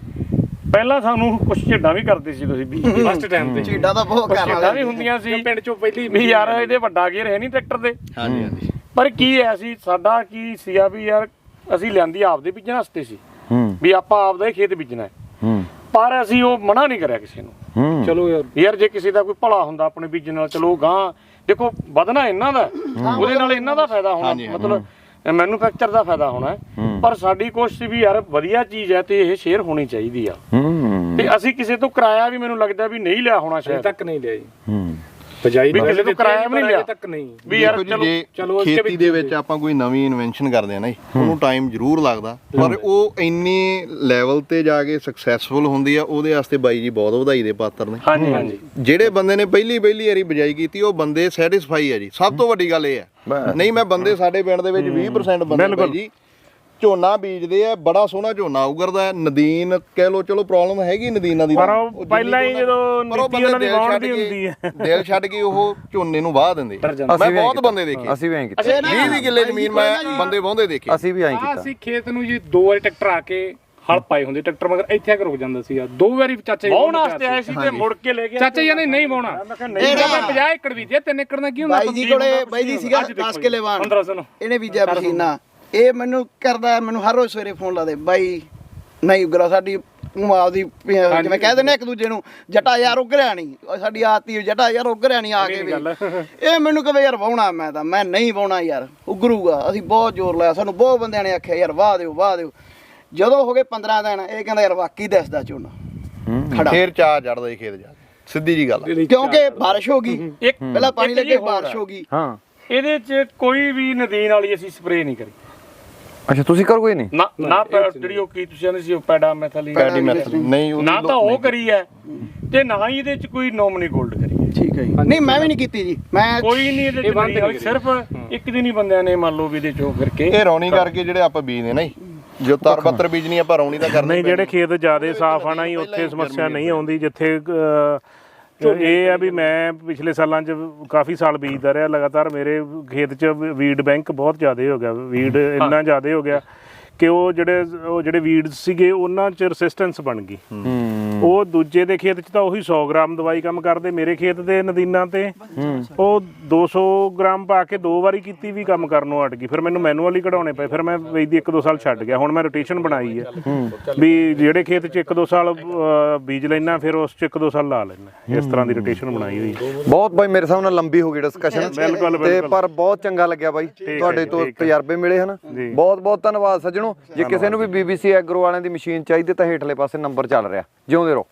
ਪਹਿਲਾਂ ਸਾਨੂੰ ਕੁਝ ਝੇਡਾਂ ਵੀ ਕਰਦੇ ਸੀ ਤੁਸੀਂ ਵੀ। ਫਸਟ ਟਾਈਮ ਤੇ। ਚੀਡਾ ਤਾਂ ਬਹੁਤ ਕਰਨ ਝੇਡਾਂ ਵਾਲੇ ਵੀ ਹੁੰਦੀਆਂ ਸੀ। ਪਿੰਡ ਚੋਂ ਪਹਿਲੀ ਵੀ ਯਾਰ ਇਹਦੇ ਵੱਡਾ ਗੇਰ ਹੈ ਨਹੀਂ ਟਰੈਕਟਰ ਦੇ। ਹਾਂਜੀ ਹਾਂਜੀ। ਪਰ ਕੀ ਹੈ ਸੀ ਸਾਡਾ ਕੀ ਸੀਗਾ ਵੀ ਯਾਰ ਅਸੀਂ ਲਿਆਂਦੀ ਆਪਦੇ ਬੀਜਣ ਵਾਸਤੇ ਸੀ। ਹੂੰ। ਵੀ ਆਪਾਂ ਆਪਦਾ ਹੀ ਖੇਤ ਬੀਜਣਾ ਹੈ। ਹੂੰ। ਪਰ ਅਸੀਂ ਉਹ ਮਨਾ ਨਹੀਂ ਕਰਿਆ ਕਿਸੇ ਨੂੰ। ਹੂੰ। ਚਲੋ ਯਾਰ। ਯਾਰ ਜੇ ਕਿਸੇ ਦਾ ਕੋਈ ਭਲਾ ਹੁੰਦਾ ਆਪਣੇ ਬੀਜਣ ਨਾਲ ਚਲੋ ਗਾਂ ਦੇਖੋ ਵਧਣਾ ਇਹਨਾਂ ਦਾ। ਉਹਦੇ ਨਾਲ ਇਹਨਾਂ ਦਾ ਫਾਇਦਾ ਹੋਣਾ। ਮਤਲਬ ਮੈਨੂਫੈਕਚਰ ਦਾ ਫਾਇਦਾ ਹੋਣਾ ਹੈ। ਪਰ ਸਾਡੀ ਕੋਸ਼ਿਸ਼ ਵੀ ਯਾਰ ਵਧੀਆ ਚੀਜ਼ ਹੈ ਤੇ ਇਹ ਸ਼ੇਅਰ ਹੋਣੀ ਚਾਹੀਦੀ ਆ। ਤੇ ਅਸੀਂ ਕਿਸੇ ਤੋਂ ਕਿਰਾਇਆ ਵੀ ਮੈਨੂੰ ਲੱਗਦਾ ਵੀ ਨਹੀਂ ਲਿਆ ਹੋਣਾ ਸ਼ਾਇਦ। ਤੱਕ ਨਹੀਂ ਲਿਆ ਜੀ। ਹੂੰ। ਬਜਾਈ ਵੀ ਕਿਸੇ ਤੋਂ ਕਿਰਾਇਆ ਵੀ ਨਹੀਂ ਲਿਆ। ਅਜੇ ਤੱਕ ਨਹੀਂ। ਵੀ ਯਾਰ ਚਲੋ ਖੇਤੀ ਵਿੱਚ ਦੇ ਵਿੱਚ ਆਪਾਂ ਕੋਈ ਨਵੀਂ ਇਨਵੈਂਸ਼ਨ ਕਰਦੇ ਆ ਨਾ ਜੀ ਉਹਨੂੰ ਟਾਈਮ ਜ਼ਰੂਰ ਲੱਗਦਾ ਪਰ ਉਹ ਇੰਨੇ ਲੈਵਲ ਤੇ ਜਾ ਕੇ ਸਕਸੈਸਫੁਲ ਹੁੰਦੀ ਆ ਉਹਦੇ ਵਾਸਤੇ ਬਾਈ ਜੀ ਬਹੁਤ ਵਧਾਈ ਦੇ ਪਾਤਰ ਨੇ। ਹਾਂਜੀ ਹਾਂਜੀ। ਜਿਹੜੇ ਬੰਦੇ ਨੇ ਪਹਿਲੀ ਪਹਿਲੀ ਵਾਰੀ ਬਜਾਈ ਕੀਤੀ ਉਹ ਬੰਦੇ ਸੈਟੀਸਫਾਈ ਆ ਜੀ। ਸਭ ਤੋਂ ਵੱਡੀ ਗੱਲ ਇਹ ਆ ਨਹੀਂ ਮੈਂ ਬੰਦੇ ਸਾਡੇ ਪਿੰਡ ਦੇ ਵਿੱਚ 20% ਬੰਦੇ ਬਾਈ ਜੀ ਝੋਨਾ ਬੀਜਦੇ ਆ ਬੜਾ ਸੋਹਣਾ ਝੋਨਾ ਉਗਰਦਾ ਨਦੀਨ ਕਹਿ ਲੋ ਚਲੋ ਪ੍ਰੋਬਲਮ ਹੈਗੀ ਨਦੀਨਾਂ ਦੀ ਪਰ ਉਹ ਜਿੰਨੀ ਪਹਿਲਾਂ ਹੀ ਜਦੋਂ ਨੀਤੀ ਉਹਨਾਂ ਦੀ ਛੱਡ ਦੀ ਹੁੰਦੀ ਹੈ। ਦਿਲ ਛੱਡ ਕੇ ਉਹ ਝੋਨੇ ਨੂੰ ਵਾਹ ਦਿੰਦੇ। ਮੈਂ ਬਹੁਤ। ਬੰਦੇ ਦੇਖੇ। ਅਸੀਂ ਵੀ ਐਂ ਕੀਤਾ ਅੱਛਾ, ਇਹ ਨਾ 20 ਕਿੱਲੇ ਜ਼ਮੀਨ ਮੈਂ ਬੰਦੇ ਵਾਹੁੰਦੇ ਦੇਖੇ। ਅਸੀਂ ਵੀ ਐਂ ਆ ਕੀਤਾ। ਅਸੀਂ ਖੇਤ ਨੂੰ ਜੀ ਦੋ ਵਾਰੀ ਟਰੈਕਟਰ ਆ ਕੇ ਹਲ ਪਾਏ ਹੁੰਦੇ ਟਰੈਕਟਰ ਮਗਰ ਇੱਥੇ ਆ ਕੇ ਰੁਕ ਜਾਂਦਾ ਸੀਗਾ। ਦੋ ਵਾਰੀ ਚਾਚਾ ਜੀ ਨੂੰ ਵਾਸਤੇ ਆਏ ਸੀ ਤੇ ਮੁੜ ਕੇ ਲੈ ਗਿਆ ਚਾਚਾ ਜੀ ਨੇ ਨਹੀਂ ਵਾਉਣਾ ਮੈਂ ਕਿਹਾ ਇਹ ਨਹੀਂ ਤਾਂ ਮੈਂ 50 ਏਕੜ ਬੀਜਿਆ 3 ਏਕੜ ਦਾ ਕੀ ਹੁੰਦਾ? ਬਾਈ ਜੀ ਕੋਲੇ ਬਾਈ ਜੀ ਸੀਗਾ 10 ਕਿੱਲੇ ਵਾਣ 1500 ਨੂੰ। ਇਹਨੇ ਬੀਜਿਆ ਮਸ਼ੀਨਾ ਇਹ ਮੈਨੂੰ ਕਰਦਾ ਮੈਨੂੰ ਹਰ ਰੋਜ਼ ਸਵੇਰੇ ਫੋਨ ਲਾਦੇ ਬਾਈ ਨਹੀਂ ਉਗਰਾ ਸਾਡੀ ਉਹ ਆਪਦੀ ਜਿਵੇਂ ਕਹਿੰਦੇ ਨੇ ਇੱਕ ਦੂਜੇ ਨੂੰ ਜਟਾ ਯਾਰ ਉਗਰਿਆ ਨਹੀਂ ਉਹ ਸਾਡੀ ਆਤੀ ਜਟਾ ਯਾਰ ਉਗਰਿਆ ਨਹੀਂ ਆ ਕੇ ਵੀ। ਇਹ ਮੈਨੂੰ ਕਹੇ ਯਾਰ ਵਾਉਣਾ ਮੈਂ ਤਾਂ ਮੈਂ ਨਹੀਂ ਵਾਉਣਾ ਯਾਰ ਉਗਰੂਗਾ ਅਸੀਂ ਬਹੁਤ ਜ਼ੋਰ ਲਾਇਆ ਸਾਨੂੰ ਬਹੁਤ ਬੰਦਿਆਂ ਨੇ ਆਖਿਆ ਯਾਰ ਵਾਹ ਦਿਓ ਵਾਹ ਦਿਓ। ਜਦੋਂ ਹੋ ਗਏ 15 ਦਿਨ ਇਹ ਕਹਿੰਦਾ ਯਾਰ ਵਾਕੀ ਦੱਸਦਾ ਝੋਨਾ ਖੜਾ। ਫੇਰ ਚਾਹ ਚੜਦਾ ਜੀ ਖੇਤ ਜਾ ਕੇ। ਸਿੱਧੀ ਜੀ ਗੱਲ ਆ। ਕਿਉਂਕਿ ਬਾਰਿਸ਼ ਹੋ ਗਈ ਇੱਕ ਪਹਿਲਾਂ ਪਾਣੀ ਇੱਕ ਲੱਗੇ ਜੀ ਹੋਰ ਬਾਰਿਸ਼। ਹੋ ਗਈ। ਹਾਂ। ਇਹਦੇ ਚ ਕੋਈ ਵੀ ਨਦੀਨ ਵਾਲੀ ਅਸੀਂ ਸਪਰੇਅ ਨਹੀਂ ਕਰੀ। ਅੱਛਾ ਤੁਸੀਂ ਕਰੋਗੇ ਨਹੀਂ? ਨਾ ਨਾ ਜਿਹੜੀ ਉਹ ਕੀ ਤੁਸੀਂ ਕਹਿੰਦੇ ਸੀ ਪੈਡਾ ਮੈਥਲੀਨ ਪੈਡੀ ਮੈਥਡ ਨਹੀਂ ਉਹਦੀ ਨਾ ਤਾਂ ਉਹ ਕਰੀ ਹੈ ਤੇ ਨਾ ਹੀ ਇਹਦੇ ਚ ਕੋਈ ਨੋਮਨੀ ਗੋਲਡ ਕਰੀ ਹੈ। ਠੀਕ ਹੈ ਜੀ। ਨਹੀਂ ਮੈਂ ਵੀ ਨਹੀਂ ਕੀਤੀ ਜੀ। ਮੈਂ ਕੋਈ ਨਹੀਂ ਇਹਦੇ ਇਹ ਚ ਬੰਦ ਕਰੀ ਨਹੀਂ ਸਿਰਫ ਇੱਕ ਦਿਨ ਹੀ ਬੰਦਿਆਂ ਨੇ ਮੰਨ ਲਓ ਵੀ ਇਹਦੇ ਚੋਂ ਫਿਰ ਕੇ ਇਹ ਰੌਣੀ ਕਰਕੇ ਜਿਹੜੇ ਆਪਾਂ ਬੀਜਦੇ ਨਾ ਜੀ। ਜੋ ਤਰ ਬੱਤਰ ਬੀਜਣੀ ਆਪਾਂ ਰੌਣੀ ਤਾਂ ਕਰਨੀ ਨਹੀਂ ਜਿਹੜੇ ਖੇਤ ਜ਼ਿਆਦਾ ਸਾਫ਼ ਆਣਾ ਹੀ ਉੱਥੇ ਸਮੱਸਿਆ ਨਹੀਂ ਆਉਂਦੀ ਜਿੱਥੇ ਇਹ ਆ ਵੀ ਮੈਂ ਪਿਛਲੇ ਸਾਲਾਂ 'ਚ ਕਾਫੀ ਸਾਲ ਬੀਜਦਾ ਰਿਹਾ ਲਗਾਤਾਰ ਮੇਰੇ ਖੇਤ 'ਚ ਵੀਡ ਬੈਂਕ ਬਹੁਤ ਜ਼ਿਆਦਾ ਹੋ ਗਿਆ। ਵੀਡ ਇੰਨਾ ਜ਼ਿਆਦਾ ਹੋ ਗਿਆ ਕਿ ਉਹ ਜਿਹੜੇ ਉਹ ਜਿਹੜੇ ਵੀਡ ਸੀਗੇ ਉਹਨਾਂ 'ਚ ਰੈਸਿਸਟੈਂਸ ਬਣ ਗਈ। ਉਹ ਦੂਜੇ ਦੇ ਖੇਤ 'ਚ ਤਾਂ ਉਹੀ 100 ਗ੍ਰਾਮ ਦਵਾਈ ਕੰਮ ਕਰਦੇ ਮੇਰੇ ਖੇਤ ਦੇ ਨਦੀਨਾਂ ਤੇ। ਉਹ 200 ਗ੍ਰਾਮ ਪਾ ਕੇ ਦੋ ਵਾਰੀ ਕੀਤੀ ਵੀ ਕੰਮ ਕਰਨੋਂ ਹਟ ਗਈ। ਫਿਰ ਮੈਨੂੰ ਮੈਨੂਅਲੀ ਕਢਾਉਣੇ ਪਏ। ਫਿਰ ਮੈਂ ਵੇਚਦੀ ਇੱਕ ਦੋ ਸਾਲ ਛੱਡ ਗਿਆ। ਹੁਣ ਮੈਂ ਰੋਟੇਸ਼ਨ ਬਣਾਈ ਹੈ। ਵੀ ਜਿਹੜੇ ਖੇਤ 'ਚ ਇੱਕ ਦੋ ਸਾਲ ਅਹ, ਬੀਜ ਲੈਣਾ ਫਿਰ ਉਸ 'ਚ ਇੱਕ ਦੋ ਸਾਲ ਲਾ ਲੈਣਾ ਇਸ ਤਰ੍ਹਾਂ ਦੀ ਰੋਟੇਸ਼ਨ ਬਣਾਈ ਹੋਈ ਹੈ। ਬਹੁਤ ਬਾਈ ਮੇਰੇ ਨਾਲ ਲੰਬੀ ਹੋ ਗਈ ਡਿਸਕਸ਼ਨ ਤੇ। ਪਰ ਬਹੁਤ ਚੰਗਾ ਲੱਗਿਆ ਬਾਈ। ਤੁਹਾਡੇ ਤੋਂ ਤਜਰਬੇ ਮਿਲੇ ਹਨ। ਬਹੁਤ ਬਹੁਤ ਧੰਨਵਾਦ ਸੱਜਣੋ। ਜੇ ਕਿਸੇ ਨੂੰ ਵੀ BBC ਐਗਰੋ ਵਾਲਿਆਂ ਦੀ ਮਸ਼ੀਨ ਚਾਹੀਦੀ ਤਾਂ ਹੇਠਲੇ ਪਾਸੇ ਨੰਬਰ ਚੱਲ ਰਿਹਾ। ਜਿਉਂਦੇ ਰਹੋ।